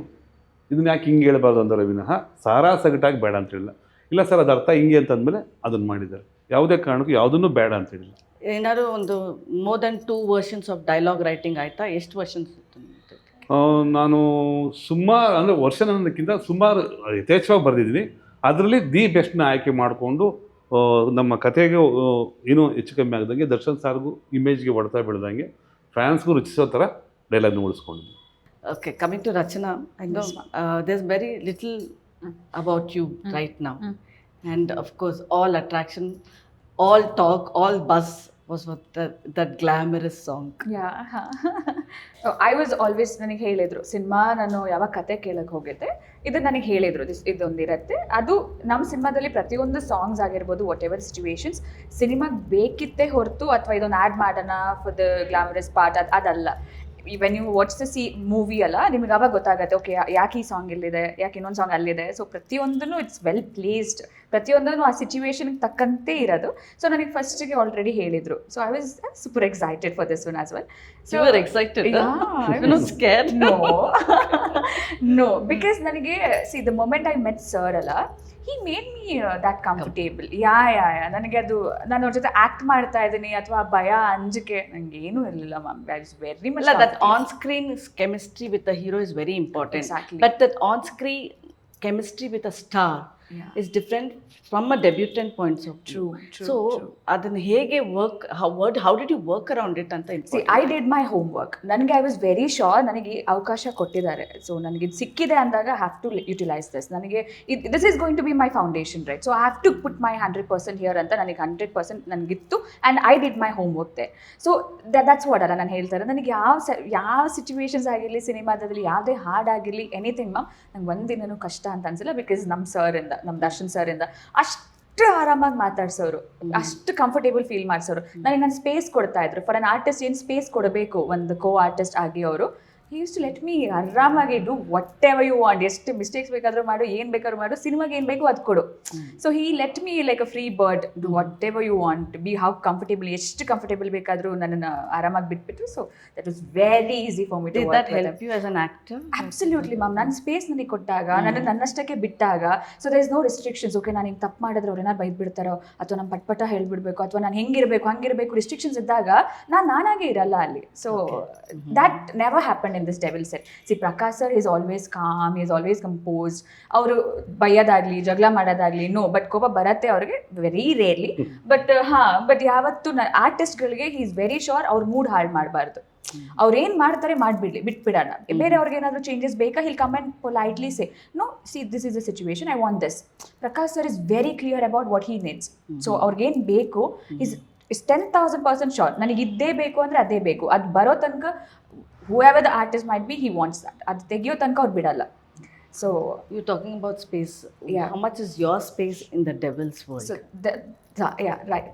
ಇದನ್ನ ಯಾಕೆ ಹಿಂಗೆ ಹೇಳ್ಬಾರ್ದು ಅಂದರೆ ವಿನಃ ಸಾರಾ ಸಗಟಾಗಿ ಬೇಡ ಅಂತ ಹೇಳಿಲ್ಲ. ಇಲ್ಲ ಸರ್ ಅದು ಅರ್ಥ ಹಿಂಗೆ ಅಂತಂದಮೇಲೆ ಅದನ್ನು ಮಾಡಿದ್ದಾರೆ. ಯಾವುದೇ ಕಾರಣಕ್ಕೂ ಯಾವುದನ್ನು ಬೇಡ ಅಂತ ಹೇಳಿಲ್ಲ. ಏನಾದರೂ ಒಂದು more than two versions of dialogue writing ಆಯ್ತಾ? ಎಷ್ಟು ವರ್ಷನ್ಸ್ ನಾನು ಸುಮಾರು ಅಂದರೆ ವರ್ಷನಕ್ಕಿಂತ ಸುಮಾರು ಯಥೇಚ್ಛವಾಗಿ ಬರೆದಿದ್ದೀನಿ. ಅದರಲ್ಲಿ ದಿ ಬೆಸ್ಟ್ನ ಆಯ್ಕೆ ಮಾಡಿಕೊಂಡು ನಮ್ಮ ಕಥೆಗೆ ಏನೂ ಹೆಚ್ಚು ಕಮ್ಮಿ ಆಗದಂಗೆ ದರ್ಶನ್ ಸಾರ್ಗೂ ಇಮೇಜ್ಗೆ ಹೊಡ್ತಾ ಬೆಳೆದಂಗೆ ಫ್ಯಾನ್ಸ್ಗೂ ರುಚಿಸೋ ಥರ ಡೈಲಾಗ್ನ ಉಳಿಸ್ಕೊಂಡಿದ್ದೀನಿ. Okay coming to Rachana I know does very little about you right now and of course all attraction all talk all of course, what was that glamorous song yeah I was always ನನಗೆ ಹೇಳಿದ್ರು cinema ನಾನು ಯಾವಾಗ ಕತೆ ಕೇಳಕ್ಕೆ ಹೋಗಿದ್ದೆ? ಇದು ನನಗೆ ಹೇಳಿದ್ರು ಇದೊಂದಿರತ್ತೆ ಅದು ನಮ್ಮ ಸಿನಿಮಾದಲ್ಲಿ ಪ್ರತಿಯೊಂದು ಸಾಂಗ್ಸ್ ಆಗಿರ್ಬೋದು ವಾಟ್ ಎವರ್ ಸಿಚುವೇಶನ್ಸ್ ಸಿನಿಮಾಗೆ ಬೇಕಿತ್ತೇ ಹೊರತು ಅಥವಾ ಇದೊಂದು ಆ್ಯಡ್ ಮಾಡೋಣ ಫಾರ್ ದ ಗ್ಲಾಮರಸ್ ಪಾರ್ಟ್ ಅದು ಅದಲ್ಲ. When you what's the see movie ಅಲ್ಲ ನಿಮಗೆ ಅವಾಗ ಗೊತ್ತಾಗುತ್ತೆ ಓಕೆ ಯಾಕೆ ಈ ಸಾಂಗ್ ಇಲ್ಲಿದೆ? ಯಾಕೆ ಇನ್ನೊಂದು ಸಾಂಗ್ ಅಲ್ಲಿದೆ? ಸೊ ಪ್ರತಿಯೊಂದೂ ಇಟ್ಸ್ ವೆಲ್ ಪ್ಲೇಸ್ಡ್ ಪ್ರತಿಯೊಂದೂ ಆ ಸಿಚುವೇಶನ್ಗೆ ತಕ್ಕಂತೆ ಇರೋದು. ಸೊ ನನಗೆ ಫಸ್ಟಿಗೆ ಆಲ್ರೆಡಿ ಹೇಳಿದ್ರು. So I was super excited for this one as well super excited no no because ನನಗೆ see the moment I met sir ಅಲ್ಲ he made me that comfortable yeah yeah yeah ನನಗೆ ಅದು ನಾನು ಅವ್ರ ಜೊತೆ ಆಕ್ಟ್ ಮಾಡ್ತಾ ಇದ್ದೀನಿ ಅಥವಾ ಭಯ ಅಂಜಿಕೆ ನಂಗೆ ಏನೂ ಇರಲಿಲ್ಲ ma'am that is very much that on screen chemistry with a hero is very important but that on screen chemistry with a a star different from different from a debutant points of view. True, true, so true. ಅದನ್ನ ಹೇಗೆ work word how did you work around it it ಅಂತ see I did my homework ನನಗೆ I was very sure ನನಗೆ ಅವಕಾಶ ಕೊಟ್ಟಿದ್ದಾರೆ. So ನನಗೆ ಇದು ಸಿಕ್ಕಿದೆ ಅಂದಾಗ ಹ್ಯಾವ್ ಟು ಯುಟಿಲೈಸ್ ದಿಸ್ ನನಗೆ this is going to be my foundation right so I have to put my hundred percent here ಅಂತ ನನಗೆ hundred percent ನನಗಿತ್ತು and I did my homework there so that's what ಅಲ್ಲ ನಾನು ಹೇಳ್ತಾರೆ ನನಗೆ ಯಾವ ಸ ಯಾವ ಸಿಚುವೇಶನ್ಸ್ ಆಗಿರಲಿ ಸಿನಿಮಾದಲ್ಲಿ ಯಾವುದೇ ಹಾಡಾಗಿರಲಿ ಎನಿಥಿಂಗ್ ಮ್ಯಾಮ್ ನಂಗೆ ಒಂದಿನೂ ಕಷ್ಟ ಅಂತ ಅನ್ಸಿಲ್ಲ ಬಿಕಾಸ್ ನಮ್ಮ ಸರಿಂದ ನಮ್ಮ ದರ್ಶನ್ ಸರಿಂದ ಅಷ್ಟು ಆರಾಮಾಗಿ ಮಾತಾಡ್ಸೋರು. ಅಷ್ಟು ಕಂಫರ್ಟೇಬಲ್ ಫೀಲ್ ಮಾಡಿಸೋರು. ನನಗೆ ನಾನು ಸ್ಪೇಸ್ ಕೊಡ್ತಾ ಇದ್ರು. ಫಾರ್ ಅನ್ ಆರ್ಟಿಸ್ಟ್ ಏನು ಸ್ಪೇಸ್ ಕೊಡಬೇಕು? ಒಂದು ಕೋ ಆರ್ಟಿಸ್ಟ್ ಆಗಿ ಅವರು ಯೂಸ್ ಟು ಲೆಟ್ ಮೀ ಆರಾಮಾಗಿ do whatever you want ಎಷ್ಟು ಮಿಸ್ಟೇಕ್ಸ್ ಬೇಕಾದರೂ ಮಾಡು ಏನು ಬೇಕಾದ್ರೂ ಮಾಡು ಸಿನಿಮಾಗೆ ಏನು ಬೇಕು ಅದು ಕೊಡು. So he let me like a free bird do whatever you want be how comfortable ಎಷ್ಟು ಕಂಫರ್ಟೇಬಲ್ ಬೇಕಾದರೂ ನನ್ನನ್ನು ಆರಾಮಾಗಿ ಬಿಟ್ಬಿಟ್ಟು so that was very easy for me to help you as an as an actor? Absolutely ma'am ನನ್ನ space ನನಗೆ ಕೊಟ್ಟಾಗ ನನ್ನ ನನ್ನಷ್ಟಕ್ಕೆ ಬಿಟ್ಟಾಗ so there is no restrictions okay ನಾನು ಹಿಂಗೆ ತಪ್ಪು ಮಾಡಿದ್ರೆ ಅವ್ರು ಏನಾದ್ರು ಬೈದ್ಬಿಡ್ತಾರೋ? ಅಥವಾ ನಾನು ಪಟ್ಪಟ ಹೇಳ್ಬಿಡ್ಬೇಕು? ಅಥವಾ ನಾನು ಹೆಂಗಿರಬೇಕು ಹಂಗಿರಬೇಕು? ರಿಸ್ಟ್ರಿಕ್ಷನ್ಸ್ ಇದ್ದಾಗ ನಾನು ನಾನಾಗೆ ಇರಲ್ಲ ಅಲ್ಲಿ. So that never happen in this devil set see Prakash sir is always calm is always compose ಅವರು ಬೈಯೋದಾಗ್ಲಿ ಜಗಳ ಮಾಡೋದಾಗ್ಲಿ ನೋ ಬಟ್ ಕೋಪ ಬರತ್ತೆ ಅವ್ರಿಗೆ ವೆರಿ ರೇರ್ಲಿ ಬಟ್ ಹಾ ಬಟ್ ಯಾವತ್ತು ಆರ್ಟಿಸ್ಟ್ಗಳಿಗೆ ಹಿ ಇಸ್ ವೆರಿ ಶೋರ್ ಅವ್ರ ಮೂಡ್ ಹಾಳು ಮಾಡಬಾರ್ದು. ಅವ್ರು ಏನು ಮಾಡ್ತಾರೆ ಮಾಡಿಬಿಡ್ಲಿ ಬಿಟ್ಬಿಡೋಣ. ಬೇರೆ ಅವ್ರಿಗೆ ಏನಾದರೂ ಚೇಂಜಸ್ ಬೇಕಾ he'll comment politely say no see this is a situation I want this Prakash sir is very clear about what he needs so ಅವ್ರಿಗೇನು ಬೇಕು is is ten thousand percent shot ನನಗೆ ಇದ್ದೇ ಬೇಕು ಅಂದರೆ ಅದೇ ಬೇಕು. ಅದು ಬರೋ ತನಕ whoever the artist might be he wants that ಅದು ತೆಗಿಯೋ ತನಕ ಅವ್ರು ಬಿಡಲ್ಲ so you're talking about space Yeah. how much is your space in the devil's world So, the, the, yeah, right.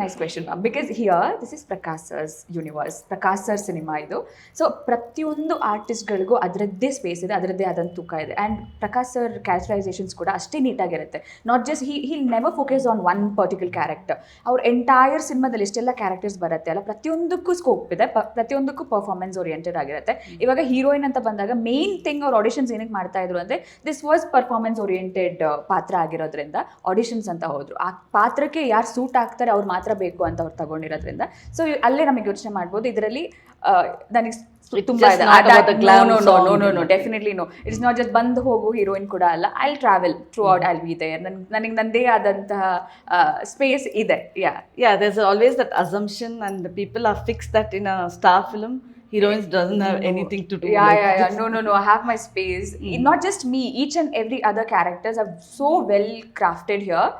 Nice question because here this is Prakash sir's universe Prakash sir cinema ಇದು. So ಪ್ರತಿಯೊಂದು ಆರ್ಟಿಸ್ಟ್ಗಳಿಗೂ ಅದರದ್ದೇ space ಇದೆ ಅದರದ್ದೇ ಆದಂಥ ತೂಕ ಇದೆ. And Prakash sir characterisations ಕೂಡ ಅಷ್ಟೇ ನೀಟಾಗಿರುತ್ತೆ not just he he'll never focus on one particular character ಅವ್ರ ಎಂಟೈರ್ ಸಿನಿಮಾದಲ್ಲಿ ಇಷ್ಟೆಲ್ಲ ಕ್ಯಾರೆಕ್ಟರ್ಸ್ ಬರುತ್ತೆ ಅಲ್ಲ. ಪ್ರತಿಯೊಂದಕ್ಕೂ ಸ್ಕೋಪ್ ಇದೆ ಪ್ರತಿಯೊಂದಕ್ಕೂ ಪರ್ಫಾರ್ಮೆನ್ಸ್ ಓರಿಯೆಂಟೆಡ್ ಆಗಿರುತ್ತೆ. ಇವಾಗ ಹೀರೋಯಿನ್ ಅಂತ ಬಂದಾಗ ಮೇನ್ ಥಿಂಗ್ ಅವ್ರ ಆಡಿಷನ್ಸ್ ಏನಕ್ಕೆ ಮಾಡ್ತಾ ಇದ್ರು ಅಂದರೆ ದಿಸ್ ವಾಸ್ ಪರ್ಫಾರ್ಮೆನ್ಸ್ ಓರಿಯೆಂಟೆಡ್ ಪಾತ್ರ ಆಗಿರೋದ್ರಿಂದ ಆಡಿಷನ್ಸ್ ಅಂತ ಹೋದ್ರು. ಆ ಪಾತ್ರಕ್ಕೆ ಯಾರು ಸೂಟ್ ಆಗ್ತಾರೆ ಅವ್ರು ಮಾತ್ರ ಮಾತ್ರ ಬೇಕು ಅಂತ ಅವ್ರು ತಗೊಂಡಿರೋದ್ರಿಂದ. ಸೊ ಅಲ್ಲೇ ನಮಗೆ ಯೋಚನೆ ಮಾಡ್ಬೋದು. ಇದರಲ್ಲಿ ನನಗೆ ತುಂಬಾ definitely no it's not just ಬಂದು ಹೋಗು ಹೀರೋಯಿನ್ ಕೂಡ ಅಲ್ಲ. I travel through I we there ನನಗೆ ನಂದೇ ಆದಂತಹ ಸ್ಪೇಸ್ ಇದೆ. Yeah yeah always that and people are fix that in star film heroines have anything to no no no my space each every other characters are so well crafted here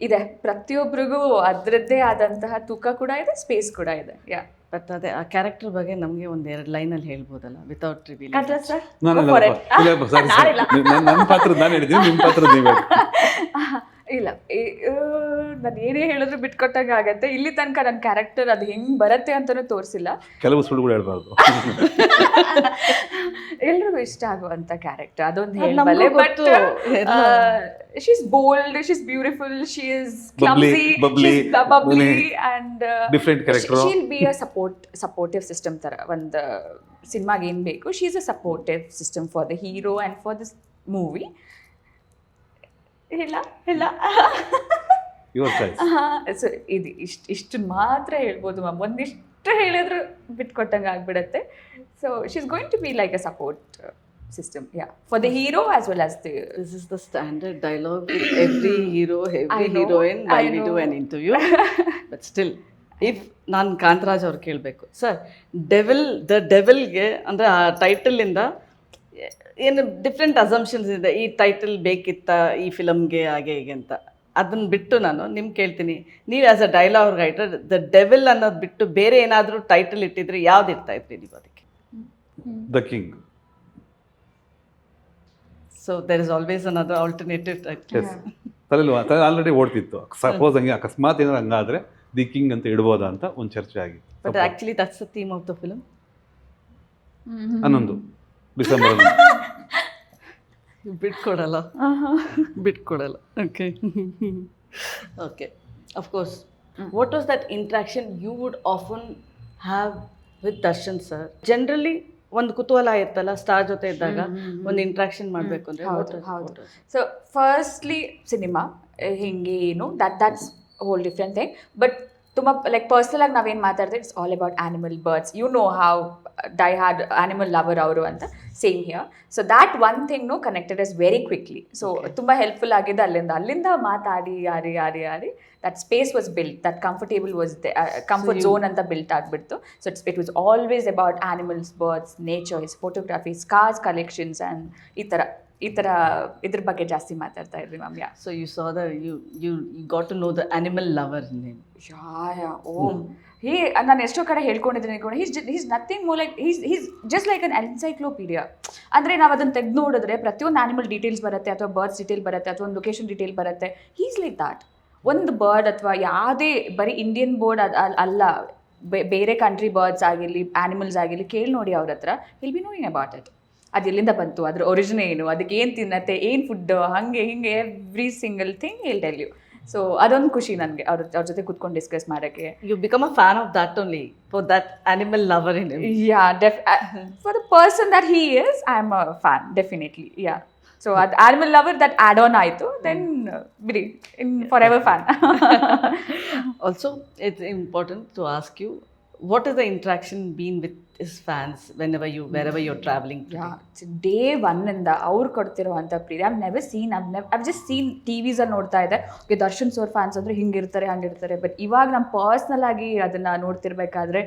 ಇದೆ. ಪ್ರತಿಯೊಬ್ಬರಿಗೂ ಅದರದ್ದೇ ಆದಂತಹ ತೂಕ ಕೂಡ ಇದೆ space ಕೂಡ ಇದೆ. Yeah but ಅದೇ ಆ ಕ್ಯಾರೆಕ್ಟರ್ ಬಗ್ಗೆ ನಮಗೆ ಒಂದು ಎರಡು ಅಲ್ಲಿ ಹೇಳ್ಬೋದಲ್ಲ ವಿತೌಟ್ ರಿವೀಲ್ ಸರ್ ನಾನು ನನ್ನ ಪಾತ್ರ ನಾನು ಹೇಳಿದ್ದೀನಿ ನಿಮ್ಮ ಪಾತ್ರ ನೀವೇ. ಇಲ್ಲ ನಾನು ಏನೇ ಹೇಳಿದ್ರು ಬಿಟ್ಕೊಟ್ಟಾಗ ಆಗತ್ತೆ. ಇಲ್ಲಿ ತನಕ ನನ್ನ ಕ್ಯಾರೆಕ್ಟರ್ ಅದು ಹೆಂಗ್ ಬರುತ್ತೆ ಅಂತಾನೂ ತೋರಿಸಿಲ್ಲ. ಕೆಲವು ಸುಳ್ಳುಗಳು ಹೇಳ್ಬಾರ್ದು. ಎಲ್ರಿಗೂ ಇಷ್ಟ ಆಗುವಂತ ಕ್ಯಾರೆಕ್ಟರ್ ಅದೊಂದು ಅದ್ ಹೇಳಬಲ್ಲೆ. But she is she's bold she's beautiful she is Bubbly, clumsy bubbly bubbly. And character she she'll be a support supportive system ತರ ಒಂದು ಸಿನಿಮಾಗೆ ಏನು ಬೇಕು she is a supportive system for the hero and for this movie ಇಲ್ಲ ಇಲ್ಲ. Your choice so ಇದು ಇಷ್ಟು ಇಷ್ಟು ಮಾತ್ರ ಹೇಳ್ಬೋದು ಮ್ಯಾಮ್ ಒಂದಿಷ್ಟು ಹೇಳಿದ್ರು ಬಿಟ್ಕೊಟ್ಟಂಗೆ ಆಗ್ಬಿಡತ್ತೆ. So she is going to be like a support system yeah for the hero as well as the this is the standard dialogue with hero hero, every I know, heroine I while we do know. an interview. but still, if ನಾನು ಕಾಂತರಾಜ್ ಅವ್ರು ಕೇಳಬೇಕು. Sir devil the ಡೆವಿಲ್ಗೆ ಅಂದರೆ ಆ ಟೈಟಲಿಂದ ಏನು different assumptions ಇದೆ. ಈ title ಬೇಕಿತ್ತ ಈ ಫಿಲಮ್ಗೆ ಹಾಗೆ ಹೀಗೆ ಅಂತ. ಅದನ್ನ ಬಿಟ್ಟು ನಾನು ನಿಮ್ಗೆ ಕೇಳ್ತೀನಿ. ನೀವು as a dialogue writer the devil ಅನ್ನೋದು ಬಿಟ್ಟು ಬೇರೆ ಏನಾದರೂ ಟೈಟಲ್ ಇಟ್ಟಿದ್ರೆ ಯಾವ್ದು ಇರ್ತಾ ಇದ್ರಿ ನೀವು ಅದಕ್ಕೆ? The king so there is always ಅನ್ನೋದು ಆಲ್ಟರ್ನೇಟಿವ್ ಟೈಟಲ್ ತಲೆ ಆಲ್ರೆಡಿ ಓಡ್ತಿತ್ತು. ಸಪೋಸ್ ಹಂಗೆ ಅಕಸ್ಮಾತ್ ಏನಾದ್ರು ಹಂಗಾದ್ರೆ ದಿ ಕಿಂಗ್ ಅಂತ ಇಡ್ಬೋದಾ ಅಂತ ಒಂದು ಚರ್ಚೆ ಆಗಿತ್ತು. But actually that's the theme of the film ಹನ್ನೊಂದು ಡಿಸೆಂಬರ್ ಬಿಟ್ಕೊಡಲ್ಲ. ಬಿಟ್ಕೊಡಲ್ಲ. Okay okay of course what was that interaction you would often have with Darshan sir generally ಒಂದು ಕುತೂಹಲ ಇರ್ತಲ್ಲ ಸ್ಟಾರ್ ಜೊತೆ ಇದ್ದಾಗ ಒಂದು ಇಂಟ್ರಾಕ್ಷನ್ ಮಾಡಬೇಕು ಅಂದರೆ ಹೌದು ಹೌದು. ಸೊ ಫಸ್ಟ್ಲಿ ಸಿನಿಮಾ ಹಿಂಗೆ ಏನು that that's whole different thing but ತುಂಬ ಲೈಕ್ ಪರ್ಸ್ನಲ್ ಆಗಿ ನಾವೇನು ಮಾತಾಡಿದ್ರೆ it's all about animal birds you know how die hard animal lover ಅವರು ಅಂತ same here so that one ಥಿಂಗ್ನು connected is very quickly so ತುಂಬ helpful ಆಗಿದೆ ಅಲ್ಲಿಂದ. ಅಲ್ಲಿಂದ ಮಾತಾಡಿ ಯಾರಿ ಯಾರಿ ಯಾರಿ that space was built that comfortable was comfort zone ಅಂತ ಬಿಲ್ಟ್ ಆಗಿಬಿಡ್ತು. So it's it was always about animals birds natures photographies cars collections and ಈ ಥರ ಈ ಥರ ಇದ್ರ ಬಗ್ಗೆ ಜಾಸ್ತಿ ಮಾತಾಡ್ತಾ ಇದ್ವಿ ma'am yeah so you saw the you you got to know the animal lover name yeah yeah oh hey ನಾನು ಎಷ್ಟೋ ಕಡೆ ಹೇಳ್ಕೊಂಡಿದ್ದೀನಿ ಕೂಡ he's he's nothing more like he's he's just like an encyclopedia ಅಂದರೆ ನಾವು ಅದನ್ನು ತೆಗೆದು ನೋಡಿದ್ರೆ ಪ್ರತಿಯೊಂದು ಆನಿಮಲ್ ಡೀಟೇಲ್ಸ್ ಬರುತ್ತೆ ಅಥವಾ ಬರ್ಡ್ಸ್ ಡೀಟೇಲ್ ಬರುತ್ತೆ ಅಥವಾ ಒಂದು ಲೊಕೇಶನ್ ಡೀಟೇಲ್ ಬರುತ್ತೆ. ಹೀಸ್ ಲೈಕ್ ದಾಟ್ ಒಂದು ಬರ್ಡ್ ಅಥವಾ ಯಾವುದೇ ಬರೀ ಇಂಡಿಯನ್ ಬೋರ್ಡ್ ಅದು ಅಲ್ಲ ಬೇರೆ ಕಂಟ್ರಿ ಬರ್ಡ್ಸ್ ಆಗಿರಲಿ ಆ್ಯನಿಮಲ್ಸ್ ಆಗಿರಲಿ ಕೇಳಿ ನೋಡಿ ಅವ್ರ ಹತ್ರ. Will be knowing about it ಅದು ಎಲ್ಲಿಂದ ಬಂತು? ಅದ್ರ ಒರಿಜಿನ್ ಏನು? ಅದಕ್ಕೆ ಏನು ತಿನ್ನತ್ತೆ? ಏನು ಫುಡ್ ಹಾಗೆ ಹಿಂಗೆ ಎವ್ರಿ ಸಿಂಗಲ್ ಥಿಂಗ್ ಹೇಳಿ ಟೆಲ್ ಯು ಸೊ ಅದೊಂದು ಖುಷಿ ನನಗೆ ಅವ್ರ ಅವ್ರ ಜೊತೆ ಕೂತ್ಕೊಂಡು ಡಿಸ್ಕಸ್ ಮಾಡೋಕ್ಕೆ. You become a fan of that only for that animal lover in yeah def for the person that he is I am a fan definitely yeah so ಅದು animal lover that add on ಆಯಿತು then ಬಿಡಿ in forever fan Also, it's important to ask you, what is the interaction been with his fans whenever you, wherever you're traveling? to? Yeah day ಒನ್ನಿಂದ ಅವ್ರು ಕೊಡ್ತಿರುವಂಥ ಪ್ರೀತಿ. I've never seen I've never I've just seen T ವಿಸಲ್ಲಿ ನೋಡ್ತಾ ಇದ್ದೆ okay Darshan ಸೋರ್ fans ಅಂದರೆ ಹಿಂಗಿರ್ತಾರೆ ಹಂಗಿರ್ತಾರೆ but ಇವಾಗ ನಮ್ಮ personal ಆಗಿ ಅದನ್ನು ನೋಡ್ತಿರ್ಬೇಕಾದ್ರೆ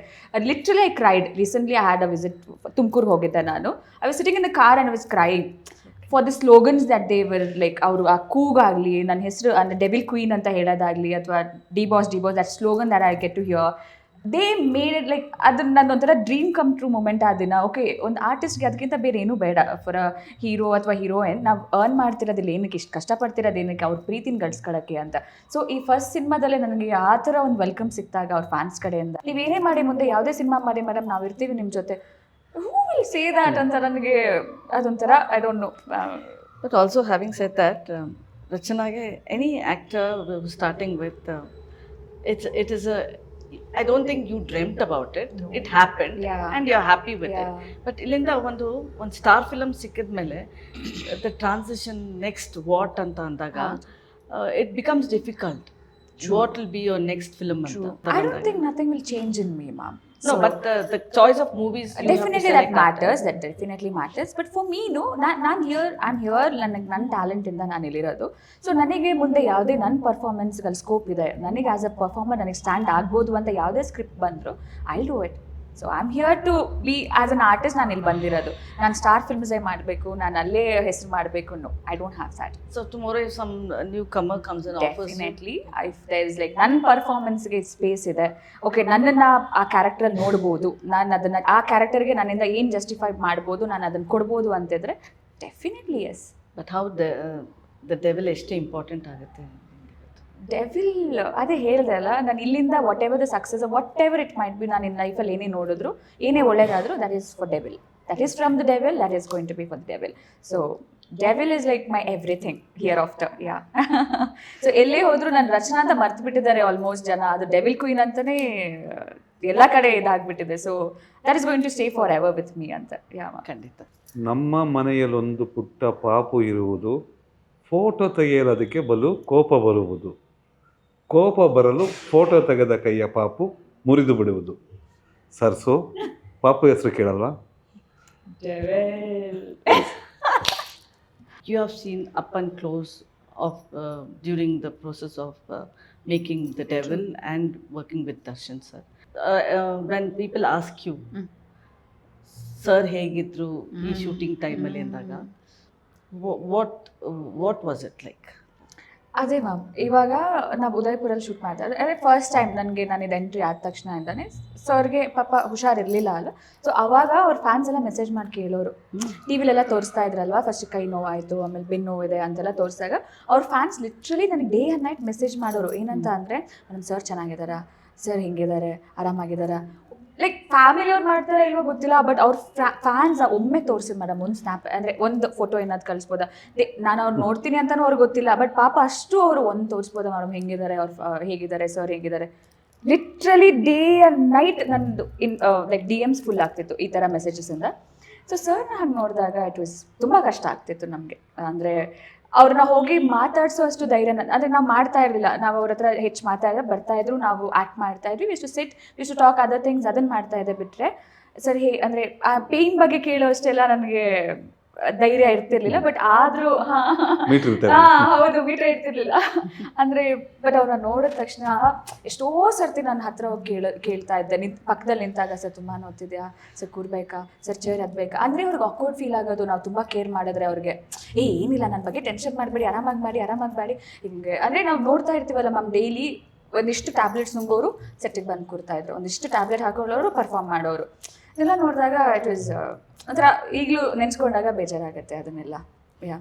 literally cried. Cried recently had a visit visit Tumakuru ಹೋಗಿದ್ದೆ ನಾನು. I sitting sitting the the car i was crying. For the slogans that they were like ಅವರು ಆ ಕೂಗಾಗಲಿ ನನ್ನ ಹೆಸರು ಅಂದರೆ ಡೆವಿಲ್ ಕ್ವೀನ್ ಅಂತ ಹೇಳೋದಾಗಲಿ ಅಥವಾ D boss D boss that slogan that I get to hear they made it like ನನ್ನ ಒಂಥರ ಡ್ರೀಮ್ ಕಮ್ ಟ್ರೂ ಮೂಮೆಂಟ್ ಆ ದಿನ. ಓಕೆ ಒಂದು ಆರ್ಟಿಸ್ಟ್ಗೆ ಅದಕ್ಕಿಂತ ಬೇರೆ ಏನೂ ಬೇಡ. ಫಾರ್ ಅ ಹೀರೋ ಅಥವಾ ಹೀರೋಯಿನ್ ನಾವು ಅರ್ನ್ ಮಾಡ್ತಿರೋದಿಲ್ಲ. ಏನಕ್ಕೆ ಇಷ್ಟು ಕಷ್ಟಪಡ್ತಿರೋದು ಏನಕ್ಕೆ? ಅವ್ರ ಪ್ರೀತಿನ ಗಳಿಸ್ಕೊಳ್ಳೋಕ್ಕೆ ಅಂತ. ಸೊ ಈ ಫಸ್ಟ್ ಸಿನಿಮಾದಲ್ಲೇ ನನಗೆ ಆ ಥರ ಒಂದು ವೆಲ್ಕಮ್ ಸಿಕ್ತಾಗ ಅವ್ರ ಫ್ಯಾನ್ಸ್ ಕಡೆಯಿಂದ. ನೀವೇನೇ ಮಾಡಿ ಮುಂದೆ ಯಾವುದೇ ಸಿನಿಮಾ ಮಾಡಿ ಮೇಡಮ್ ನಾವು ಇರ್ತೀವಿ ನಿಮ್ಮ ಜೊತೆ. ಹೂ ವಿಲ್ ಸೇ ದ್ಯಾಟ್ ಅಂತ ನನಗೆ ಅದೊಂಥರ I don't know but also having said that ರಚನಾಗೆ any actor starting with it's it is it's it don't think you dreamed about it it happen it. You are happy with it but with it. But ಇಲ್ಲಿಂದ ಒಂದು ಒಂದು star film ಸಿಕ್ಕಿದ್ಮೇಲೆ the transition next what ಅಂತ ಅಂದಾಗ it becomes difficult what will be your next film ಅಂತ I don't think nothing will change in me ma'am No, but uh, the choice of movies. That matters that definitely matters but for ಮೀನು ನಾನು ನಾನು here I'm here ನನಗೆ ನನ್ನ ಟ್ಯಾಲೆಂಟಿಂದ ನಾನು ಇಲ್ಲಿರೋದು so ನನಗೆ ಮುಂದೆ ಯಾವುದೇ ನನ್ನ ಪರ್ಫಾರ್ಮೆನ್ಸ್ಗಳ ಸ್ಕೋಪ್ ಇದೆ ನನಗೆ ಆಸ್ ಅ ಪರ್ಫಾರ್ಮರ್ ನನಗೆ ಸ್ಟ್ಯಾಂಡ್ ಆಗ್ಬೋದು ಅಂತ ಯಾವುದೇ ಸ್ಕ್ರಿಪ್ಟ್ ಬಂದರು I do it so I am here to be as an artist ನಾನು ಇಲ್ಲಿ ಬಂದಿರೋದು. ನಾನು ಸ್ಟಾರ್ ಫಿಲ್ಮ್ಸೇ ಮಾಡಬೇಕು ನಾನು ಅಲ್ಲೇ ಹೆಸರು ಮಾಡಬೇಕು no I don't have that so tomorrow if some newcomer offers you? Definitely if there is like ನನ್ನ ಪರ್ಫಾರ್ಮೆನ್ಸ್ಗೆ ಸ್ಪೇಸ್ ಇದೆ. ಓಕೆ ನನ್ನನ್ನು ಆ ಕ್ಯಾರೆಕ್ಟರ್ ನೋಡ್ಬೋದು. ನಾನು ಅದನ್ನು ಆ ಕ್ಯಾರೆಕ್ಟರ್ಗೆ ನನ್ನಿಂದ ಏನು ಜಸ್ಟಿಫೈ ಮಾಡ್ಬೋದು ನಾನು ಅದನ್ನು ಕೊಡ್ಬೋದು ಅಂತಿದ್ರೆ definitely yes but how the the devil ಎಷ್ಟು ಇಂಪಾರ್ಟೆಂಟ್ ಆಗುತ್ತೆ? ಡೆವಿಲ್ ಅದೇ ಹೇಳಿದೆ ಅಲ್ಲ ನಾನು ಇಲ್ಲಿಂದ whatever the success whatever it might be ನಾನು ಇನ್ ಲೈಫಲ್ಲಿ ಏನೇ ನೋಡಿದ್ರು ಏನೇ ಒಳ್ಳೇದಾದರೂ that is for devil that is from the devil that is going to be for the devil so devil is like my everything here of the yeah so ಎಲ್ಲೇ ಹೋದರೂ ನಾನು ರಚನಾ ಅಂತ ಮರ್ತು ಬಿಟ್ಟಿದ್ದಾರೆ ಆಲ್ಮೋಸ್ಟ್ ಜನ. ಅದು ಡೆವಿಲ್ ಕ್ವೀನ್ ಅಂತಲೇ ಎಲ್ಲ ಕಡೆ ಇದಾಗ್ಬಿಟ್ಟಿದೆ. So that is going to stay forever with me ಅಂತ ಯಾವ ಖಂಡಿತ. ನಮ್ಮ ಮನೆಯಲ್ಲೊಂದು ಪುಟ್ಟ ಪಾಪು ಇರುವುದು ಫೋಟೋ ತೆಗೆಯಲು ಅದಕ್ಕೆ ಬಲು ಕೋಪ ಬರುವುದು. ಕೋಪ ಬರಲು ಫೋಟೋ ತೆಗೆದ ಕೈಯ ಪಾಪು ಮುರಿದು ಬಿಡುವುದು. ಸರ್ಸು ಪಾಪು ಹೆಸರು ಕೇಳಲ್ವಾ? You have seen up and close of during the process of making the making and working with Darshan sir darshan people ask you when people ask you sir ಹೇಗಿದ್ರು ಈ ಶೂಟಿಂಗ್ ಟೈಮಲ್ಲಿ ಅಂದಾಗ what what was it like ಅದೇ ma'am ಇವಾಗ ನಾವು ಉದಯ್ಪುರಲ್ಲಿ shoot ಮಾಡ್ತಾ ಇದ್ದೆ ಅದೇ ಫಸ್ಟ್ ಟೈಮ್ ನನಗೆ ನಾನು ಇದು ಎಂಟ್ರಿ ಆದ ತಕ್ಷಣ ಅಂತಾನೆ ಸರ್ಗೆ ಪಾಪ ಹುಷಾರಿರಲಿಲ್ಲ ಅಲ್ಲ ಸೊ ಅವಾಗ ಅವ್ರ ಫ್ಯಾನ್ಸ್ ಎಲ್ಲ ಮೆಸೇಜ್ ಮಾಡಿ ಕೇಳೋರು. ಟಿ ವಿಲೆಲ್ಲ ತೋರಿಸ್ತಾ ಇದ್ರಲ್ವಾ? ಫಸ್ಟ್ ಕೈ ನೋವಾಯಿತು ಆಮೇಲೆ ಬೆನ್ನು ನೋವಿದೆ ಅಂತೆಲ್ಲ ತೋರಿಸಿದಾಗ ಅವ್ರ ಫ್ಯಾನ್ಸ್ ಲಿಟ್ರಲಿ ನನಗೆ ಡೇ ಆ್ಯಂಡ್ ನೈಟ್ ಮೆಸೇಜ್ ಮಾಡೋರು. ಏನಂತ ಅಂದರೆ ನಮ್ಮ ಸರ್ ಚೆನ್ನಾಗಿದ್ದಾರಾ? ಸರ್ ಹಿಂಗಿದ್ದಾರೆ ಆರಾಮಾಗಿದ್ದಾರಾ? ಲೈಕ್ ಫ್ಯಾಮಿಲಿ ಅವ್ರು ಮಾಡ್ತಾರೆ ಇಲ್ವೋ ಗೊತ್ತಿಲ್ಲ ಬಟ್ ಅವ್ರ ಫ್ಯಾನ್ಸ್ ಒಮ್ಮೆ ತೋರಿಸಿದ್ ಮೇಡಮ್ ಒಂದು ಸ್ನ್ಯಾಪ್ ಅಂದರೆ ಒಂದು ಫೋಟೋ ಏನಾದ್ರು ಕಳಿಸ್ಬೋದಾ? ನಾನು ಅವ್ರು ನೋಡ್ತೀನಿ ಅಂತಲೂ ಅವ್ರಿಗೆ ಗೊತ್ತಿಲ್ಲ ಬಟ್ ಪಾಪ ಅಷ್ಟು ಅವರು ಒಂದು ತೋರಿಸ್ಬೋದಾ ಮೇಡಮ್ ಹೆಂಗಿದ್ದಾರೆ ಅವ್ರು ಹೇಗಿದ್ದಾರೆ ಸರ್ ಹೇಗಿದ್ದಾರೆ ಲಿಟ್ರಲಿ ಡೇ ಆ್ಯಂಡ್ ನೈಟ್ ನಂದು in like D Ms full ಆಗ್ತಿತ್ತು ಈ ಥರ ಮೆಸೇಜಸ್ಸಿಂದ ಸೊ ಸರ್ ನಾನು ನೋಡಿದಾಗ ಇಟ್ ವಾಸ್ ತುಂಬ ಕಷ್ಟ ಆಗ್ತಿತ್ತು ನಮಗೆ. ಅಂದರೆ ಅವ್ರನ್ನ ಹೋಗಿ ಮಾತಾಡಿಸೋ ಅಷ್ಟು ಧೈರ್ಯ ನನ್ನ ಅಂದ್ರೆ ನಾವು ಮಾಡ್ತಾ ಇರಲಿಲ್ಲ. ನಾವು ಅವ್ರ ಹತ್ರ ಹೆಚ್ಚು ಮಾತಾಡಿದ್ರೆ ಬರ್ತಾ ಇದ್ರು, ನಾವು ಆ್ಯಕ್ಟ್ ಮಾಡ್ತಾ ಇದ್ವಿ. Wish to sit wish to talk other things ಅದನ್ನ ಮಾಡ್ತಾ ಇದ್ದೆ ಬಿಟ್ಟರೆ ಸರಿ ಅಂದರೆ ಆ ಪೇಯ್ನ್ ಬಗ್ಗೆ ಕೇಳೋ ಅಷ್ಟೆಲ್ಲ ನನಗೆ ಧೈರ್ಯ ಇರ್ತಿರ್ಲಿಲ್ಲ ಬಟ್ ಆದ್ರೂ ಹೌದು ಮೀಟರ್ ಇರ್ತಿರ್ಲಿಲ್ಲ. ಅಂದ್ರೆ ಬಟ್ ಅವ್ರನ್ನ ನೋಡಿದ ತಕ್ಷಣ ಎಷ್ಟೋ ಸರ್ತಿ ನನ್ನ ಹತ್ರ ಹೋಗಿ ಕೇಳ ಕೇಳ್ತಾ ಇದ್ದೆ. ನಿಂತ ಪಕ್ಕದಲ್ಲಿ ನಿಂತಾಗ ಸರ್ ತುಂಬಾ ನೋಡ್ತಿದ್ಯಾ ಸರ್ ಕೂರ್ಬೇಕಾ? ಸರ್ ಚೇರ್ ಹತ್ಬೇಕಾ? ಅಂದ್ರೆ ಅವ್ರಿಗೆ ಅಕೌಂಟ್ ಫೀಲ್ ಆಗೋದು ನಾವು ತುಂಬಾ ಕೇರ್ ಮಾಡಿದ್ರೆ ಅವ್ರಿಗೆ. ಏ ಏನಿಲ್ಲ ನನ್ನ ಬಗ್ಗೆ ಟೆನ್ಷನ್ ಮಾಡಬೇಡಿ ಆರಾಮಾಗಿ ಮಾಡಿ ಆರಾಮಾಗಿ ಮಾಡಿ. ಹಿಂಗೆ ಅಂದ್ರೆ ನಾವು ನೋಡ್ತಾ ಇರ್ತೀವಲ್ಲ ಮ್ಯಾಮ್ ಡೈಲಿ ಒಂದಿಷ್ಟು ಟ್ಯಾಬ್ಲೆಟ್ಸ್ ನುಂಗೋರು ಸೆಟ್ಟಿಗೆ ಬಂದು ಕೂರ್ತಾ ಇದ್ರು. ಒಂದಿಷ್ಟು ಟ್ಯಾಬ್ಲೆಟ್ ಹಾಕೊಳ್ಳೋರು ಪರ್ಫಾರ್ಮ್ ಮಾಡೋರು. ಇದೆಲ್ಲ ನೋಡಿದಾಗ ಇಟ್ ವಾಸ್ ಒಂಥರ ಈಗಲೂ ನೆನೆಸ್ಕೊಂಡಾಗ ಬೇಜಾರಾಗುತ್ತೆ ಅದನ್ನೆಲ್ಲ. Yeah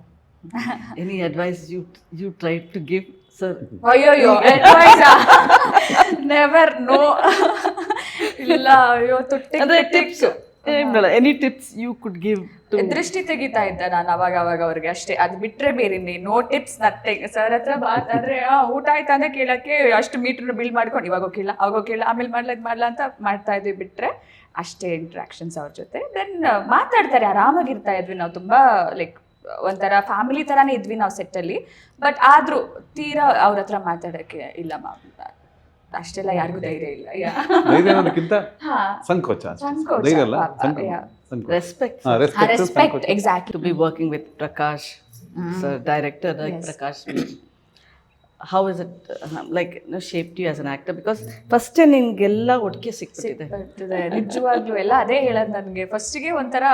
any advice you you try to give sir ಅಯ್ಯೋಯ್ಯೋ ನೆವರ್ ನೋ ಇಲ್ಲ ಅಯ್ಯೋ ತುಟ್ಟಿ ಅಂದ್ರೆ tips any tips you could give ದೃಷ್ಟಿ ತೆಗಿತಾ ಇದ್ದ ನಾನು ಅವಾಗ ಅವಾಗ ಅವ್ರಿಗೆ ಅಷ್ಟೇ. ಅದು ಬಿಟ್ರೆ ಬೇರೆ ನೋ ಟಿಪ್ಸ್ ನಥಿಂಗ್ ಸರ್ ಹತ್ರ ಮಾತಾದ್ರೆ ಆ, ಊಟ ಆಯ್ತಾ ಅಂತ ಕೇಳಕ್ಕೆ ಅಷ್ಟು ಮೀಟರ್ ಬಿಲ್ ಮಾಡ್ಕೊಂಡು ಇವಾಗ ಹೋಗಿಲ್ಲ ಅವಾಗ ಹೋಗಿಲ್ಲ ಆಮೇಲೆ ಮಾಡ್ಲಾ ಇದ್ ಮಾಡ್ಲಾ ಅಂತ ಮಾಡ್ತಾ ಇದ್ವಿ ಬಿಟ್ರೆ ಅಷ್ಟೇ ಇಂಟ್ರಾಕ್ಷನ್ಸ್ ಅವ್ರ ಜೊತೆ. ದೆನ್ ಮಾತಾಡ್ತಾರೆ ಆರಾಮಾಗಿರ್ತಾ ಇದ್ವಿ ನಾವು ತುಂಬಾ ಲೈಕ್ ಒಂಥರ ಫ್ಯಾಮಿಲಿ ಥರನೇ ಇದ್ವಿ ನಾವು ಸೆಟ್ಟಲ್ಲಿ ಬಟ್ ಆದರೂ ತೀರಾ ಅವ್ರ ಹತ್ರ ಮಾತಾಡೋಕ್ಕೆ ಇಲ್ಲ ಅಷ್ಟೆಲ್ಲ ಯಾರಿಗೂ ಧೈರ್ಯ ಇಲ್ಲ. ಧೈರ್ಯ ಅನ್ನೋದಕ್ಕಿಂತ ಸಂಕೋಚ ಧೈರ್ಯ ಅಲ್ಲ ರೆಸ್ಪೆಕ್ಟ್ ಹಾ, respect, respect working with Prakash Prakash, sir, director is it like How is as an actor because first shaped you as an actor? Because first ನಿನ್ಗೆಲ್ಲ ಒಟ್ಟಿಗೆ ಸಿಕ್ಸಿದೆ ಬರ್ತದೆ ನಿಜವಾಗ್ಲೂ ಎಲ್ಲ ಅದೇ ಹೇಳೋದು ನನಗೆ. ಫಸ್ಟಿಗೆ ಒಂಥರ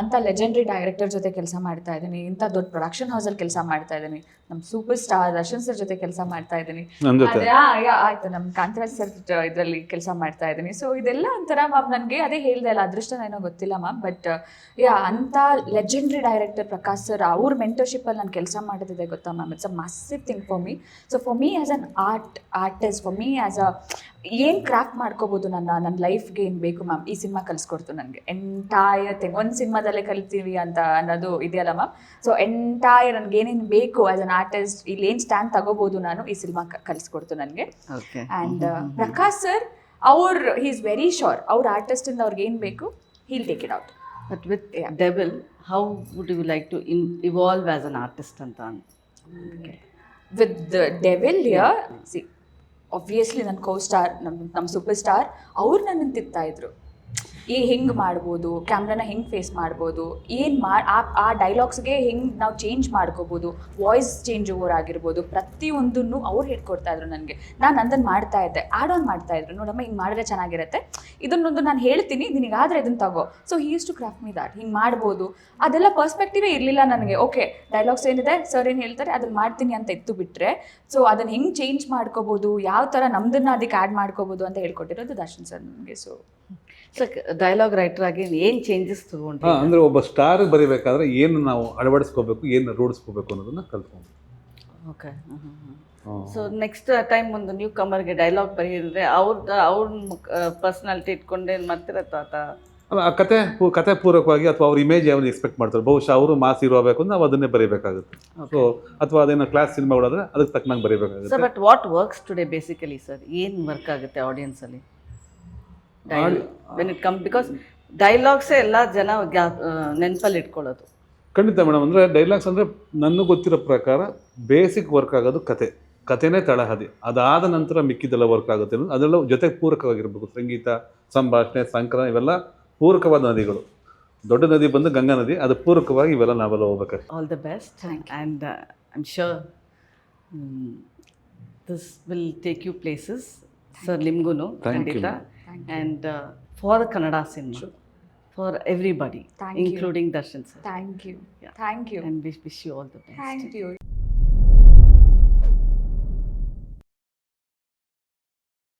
ಅಂತ ಲೆಜೆಂಡ್ರಿ ಡೈರೆಕ್ಟರ್ ಜೊತೆ ಕೆಲಸ ಮಾಡ್ತಾ ಇದ್ದೀನಿ ಇಂಥ ದೊಡ್ಡ ಪ್ರೊಡಕ್ಷನ್ ಹೌಸಲ್ಲಿ ಕೆಲಸ ಮಾಡ್ತಾ ಇದ್ದೀನಿ ನಮ್ಮ ಸೂಪರ್ ಸ್ಟಾರ್ ದರ್ಶನ್ ಸರ್ ಜೊತೆ ಕೆಲಸ ಮಾಡ್ತಾ ಇದ್ದೀನಿ. ಯಾ, ಆಯ್ತು ನಮ್ಮ ಕಾಂತರಾಜ್ ಸರ್ ಇದರಲ್ಲಿ ಕೆಲಸ ಮಾಡ್ತಾ ಇದ್ದೀನಿ. ಸೊ ಇದೆಲ್ಲ ಒಂಥರ ಮ್ಯಾಮ್ ನನಗೆ ಅದೇ ಹೇಳ್ದೆ ಅಲ್ಲ ಅದೃಷ್ಟ ಏನೋ ಗೊತ್ತಿಲ್ಲ ಮ್ಯಾಮ್ ಬಟ್ ಯಾ ಅಂತ ಲೆಜೆಂಡ್ರಿ ಡೈರೆಕ್ಟರ್ ಪ್ರಕಾಶ್ ಸರ್ ಅವ್ರ ಮೆಂಟರ್ಶಿಪ್ಪಲ್ಲಿ ನಾನು ಕೆಲಸ ಮಾಡೋದಿದೆ ಗೊತ್ತಾ ma'am it's a massive thing for me so for me as an art artist for me as a ಏನು ಕ್ರಾಫ್ಟ್ ಮಾಡ್ಕೋಬೋದು ನನ್ನ ನನ್ನ ಲೈಫ್ಗೆ ಏನು ಬೇಕು ಮ್ಯಾಮ್ ಈ ಸಿನಿಮಾ ಕಲಿಸ್ಕೊಡ್ತು ನನಗೆ ಎಂಟಾಯರ್ ಥಿಂಗ್ ಒಂದು ಸಿನಿಮಾದಲ್ಲೇ ಕಲಿತೀವಿ ಅಂತ ಅನ್ನೋದು ಇದೆಯಲ್ಲ ಮ್ಯಾಮ್ ಸೊ ಎಂಟಾಯರ್ ನನಗೆ ಏನೇನು ಬೇಕು ಆಸ್ ಅನ್ ಆರ್ಟಿಸ್ಟ್ ಇಲ್ಲಿ ಏನು ಸ್ಟ್ಯಾಂಡ್ ತಗೋಬೋದು ನಾನು ಈ ಸಿನಿಮಾ ಕಲಿಸ್ಕೊಡ್ತು ನನಗೆ ಆ್ಯಂಡ್ ಪ್ರಕಾಶ್ ಸರ್ ಅವ್ರ ಹಿ ಈಸ್ ವೆರಿ ಶೋರ್ ಅವ್ರ ಆರ್ಟಿಸ್ಟಿಂದ ಅವ್ರಿಗೆ ಏನು ಬೇಕು he'll take it out but with devil how would you like to in evolve as an artist ಅಂತ? With the devil yeah see obviously ನನ್ನ ಕೋ ಸ್ಟಾರ್ ನಮ್ಮ ನಮ್ಮ ಸೂಪರ್ ಸ್ಟಾರ್ ಅವ್ರು ನನ್ನನ್ನು ತಿತ್ತಾ ಇದ್ರು. ಈ ಹೆಂಗೆ ಮಾಡ್ಬೋದು, ಕ್ಯಾಮ್ರಾನ ಹೆಂಗೆ ಫೇಸ್ ಮಾಡ್ಬೋದು, ಏನು ಮಾಡಿ, ಆ ಡೈಲಾಗ್ಸ್ಗೆ ಹೆಂಗೆ ನಾವು ಚೇಂಜ್ ಮಾಡ್ಕೋಬೋದು ವಾಯ್ಸ್ ಚೇಂಜ್ ಓವರ್ ಆಗಿರ್ಬೋದು, ಪ್ರತಿಯೊಂದನ್ನು ಅವ್ರು ಹೇಳ್ಕೊಡ್ತಾ ಇದ್ರು ನನಗೆ. ನಾನು ಅದನ್ನು ಮಾಡ್ತಾ ಇದ್ದೆ ಆಡ್ ಆನ್ ಮಾಡ್ತಾ ಇದ್ರು. ನೋಡಮ್ಮ, ಹಿಂಗೆ ಮಾಡಿದ್ರೆ ಚೆನ್ನಾಗಿರುತ್ತೆ. ಇದನ್ನೊಂದು ನಾನು ಹೇಳ್ತೀನಿ, ನಿನಗಾದ್ರೆ ಇದನ್ನು ತಗೋ. So he is to craft me that ಹಿಂಗೆ ಮಾಡ್ಬೋದು. ಅದೆಲ್ಲ ಪರ್ಸ್ಪೆಕ್ಟಿವೇ ಇರಲಿಲ್ಲ ನನಗೆ. ಓಕೆ ಡೈಲಾಗ್ಸ್ ಏನಿದೆ? ಸರ್ ಏನು ಹೇಳ್ತಾರೆ? ಅದನ್ನು ಮಾಡ್ತೀನಿ ಅಂತ ಎತ್ತು ಬಿಟ್ಟರೆ ಸೊ ಅದನ್ನು ಹೆಂಗೆ ಚೇಂಜ್ ಮಾಡ್ಕೋಬೋದು? ಯಾವ ಥರ ನಮ್ದನ್ನ ಅದಕ್ಕೆ ಆ್ಯಡ್ ಮಾಡ್ಕೋಬೋದು ಅಂತ ಹೇಳ್ಕೊಟ್ಟಿರೋದು ದರ್ಶನ್ ಸರ್ ನನಗೆ. ಸೊ ಡೈಲಾಗ್ ರೈಟರ್ ಆಗಿ ಏನು ಚೇಂಜಸ್ ತಗೊಂಡು ಹಾಂ ಅಂದ್ರೆ ಒಬ್ಬ ಸ್ಟಾರ್ ಬರಿಬೇಕಾದ್ರೆ ಏನು ನಾವು ಅಳವಡಿಸ್ಕೋಬೇಕು ಏನು ರೂಢಿಸ್ಕೋಬೇಕು ಅನ್ನೋದನ್ನ ಕಲ್ತ್ಕೊಂಡು ಓಕೆ ಸೊ ನೆಕ್ಸ್ಟ್ ಟೈಮ್ ಒಂದು ನ್ಯೂ ಕಮರ್ಗೆ ಡೈಲಾಗ್ ಬರೆಯಿದ್ರೆ ಅವ್ರದ್ದು ಅವ್ರ ಪರ್ಸ್ನಾಲಿಟಿ ಇಟ್ಕೊಂಡೇನು ಮಾಡ್ತೀರ ಅಥವಾ ಅಲ್ಲ ಆ ಕತೆ ಕತೆ ಪೂರಕವಾಗಿ ಅಥವಾ ಅವ್ರ ಇಮೇಜ್ ಯಾವ್ದು ಎಕ್ಸ್ಪೆಕ್ಟ್ ಮಾಡ್ತಾರೆ. ಬಹುಶಃ ಅವರು ಮಾಸ್ ಇರಬೇಕು ನಾವು ಅದನ್ನೇ ಬರೀಬೇಕಾಗುತ್ತೆ. ಸೊ ಅಥವಾ ಅದೇನೋ ಕ್ಲಾಸ್ ಸಿನಿಮಾಗಳಾದ್ರೆ ಅದಕ್ಕೆ ತಕ್ಕನಂಗೆ ಬರೀಬೇಕಾಗುತ್ತೆ. But what works today basically sir ಏನು ವರ್ಕ್ ಆಗುತ್ತೆ ಆಡಿಯನ್ಸಲ್ಲಿ ವೆನ್ ಇಟ್ ಕಮ್ ಬಿಕಾಸ್ ಡೈಲಾಗ್ಸೇ ಎಲ್ಲ ಜನ ನೆನಪಲ್ಲಿ ಇಟ್ಕೊಳ್ಳೋದು. ಖಂಡಿತ ಮೇಡಮ್ ಅಂದರೆ ಡೈಲಾಗ್ಸ್ ಅಂದರೆ ನನಗೆ ಗೊತ್ತಿರೋ ಪ್ರಕಾರ ಬೇಸಿಕ್ ವರ್ಕ್ ಆಗೋದು ಕತೆ. ಕತೆನೇ ತಳಹದಿ. ಅದಾದ ನಂತರ ಮಿಕ್ಕಿದೆಲ್ಲ ವರ್ಕ್ ಆಗುತ್ತೆ ಅದೆಲ್ಲ ಜೊತೆಗೆ ಪೂರಕವಾಗಿರ್ಬೇಕು. ಸಂಗೀತ ಸಂಭಾಷಣೆ ಸಂಕಲನ ಇವೆಲ್ಲ ಪೂರಕವಾದ ನದಿಗಳು. ದೊಡ್ಡ ನದಿ ಬಂದು ಗಂಗಾ ನದಿ ಅದು ಪೂರಕವಾಗಿ ಇವೆಲ್ಲ ನಾವೆಲ್ಲ ಹೋಗ್ಬೇಕು all the best and I am sure this will take you places sir ನಿಮ್ಗೂ Thank and uh, for Kannada cinema. Sure. For everybody, Thank you. including Darshan sir. Thank you. Yeah. Thank you. And we wish you all the best. Thank you.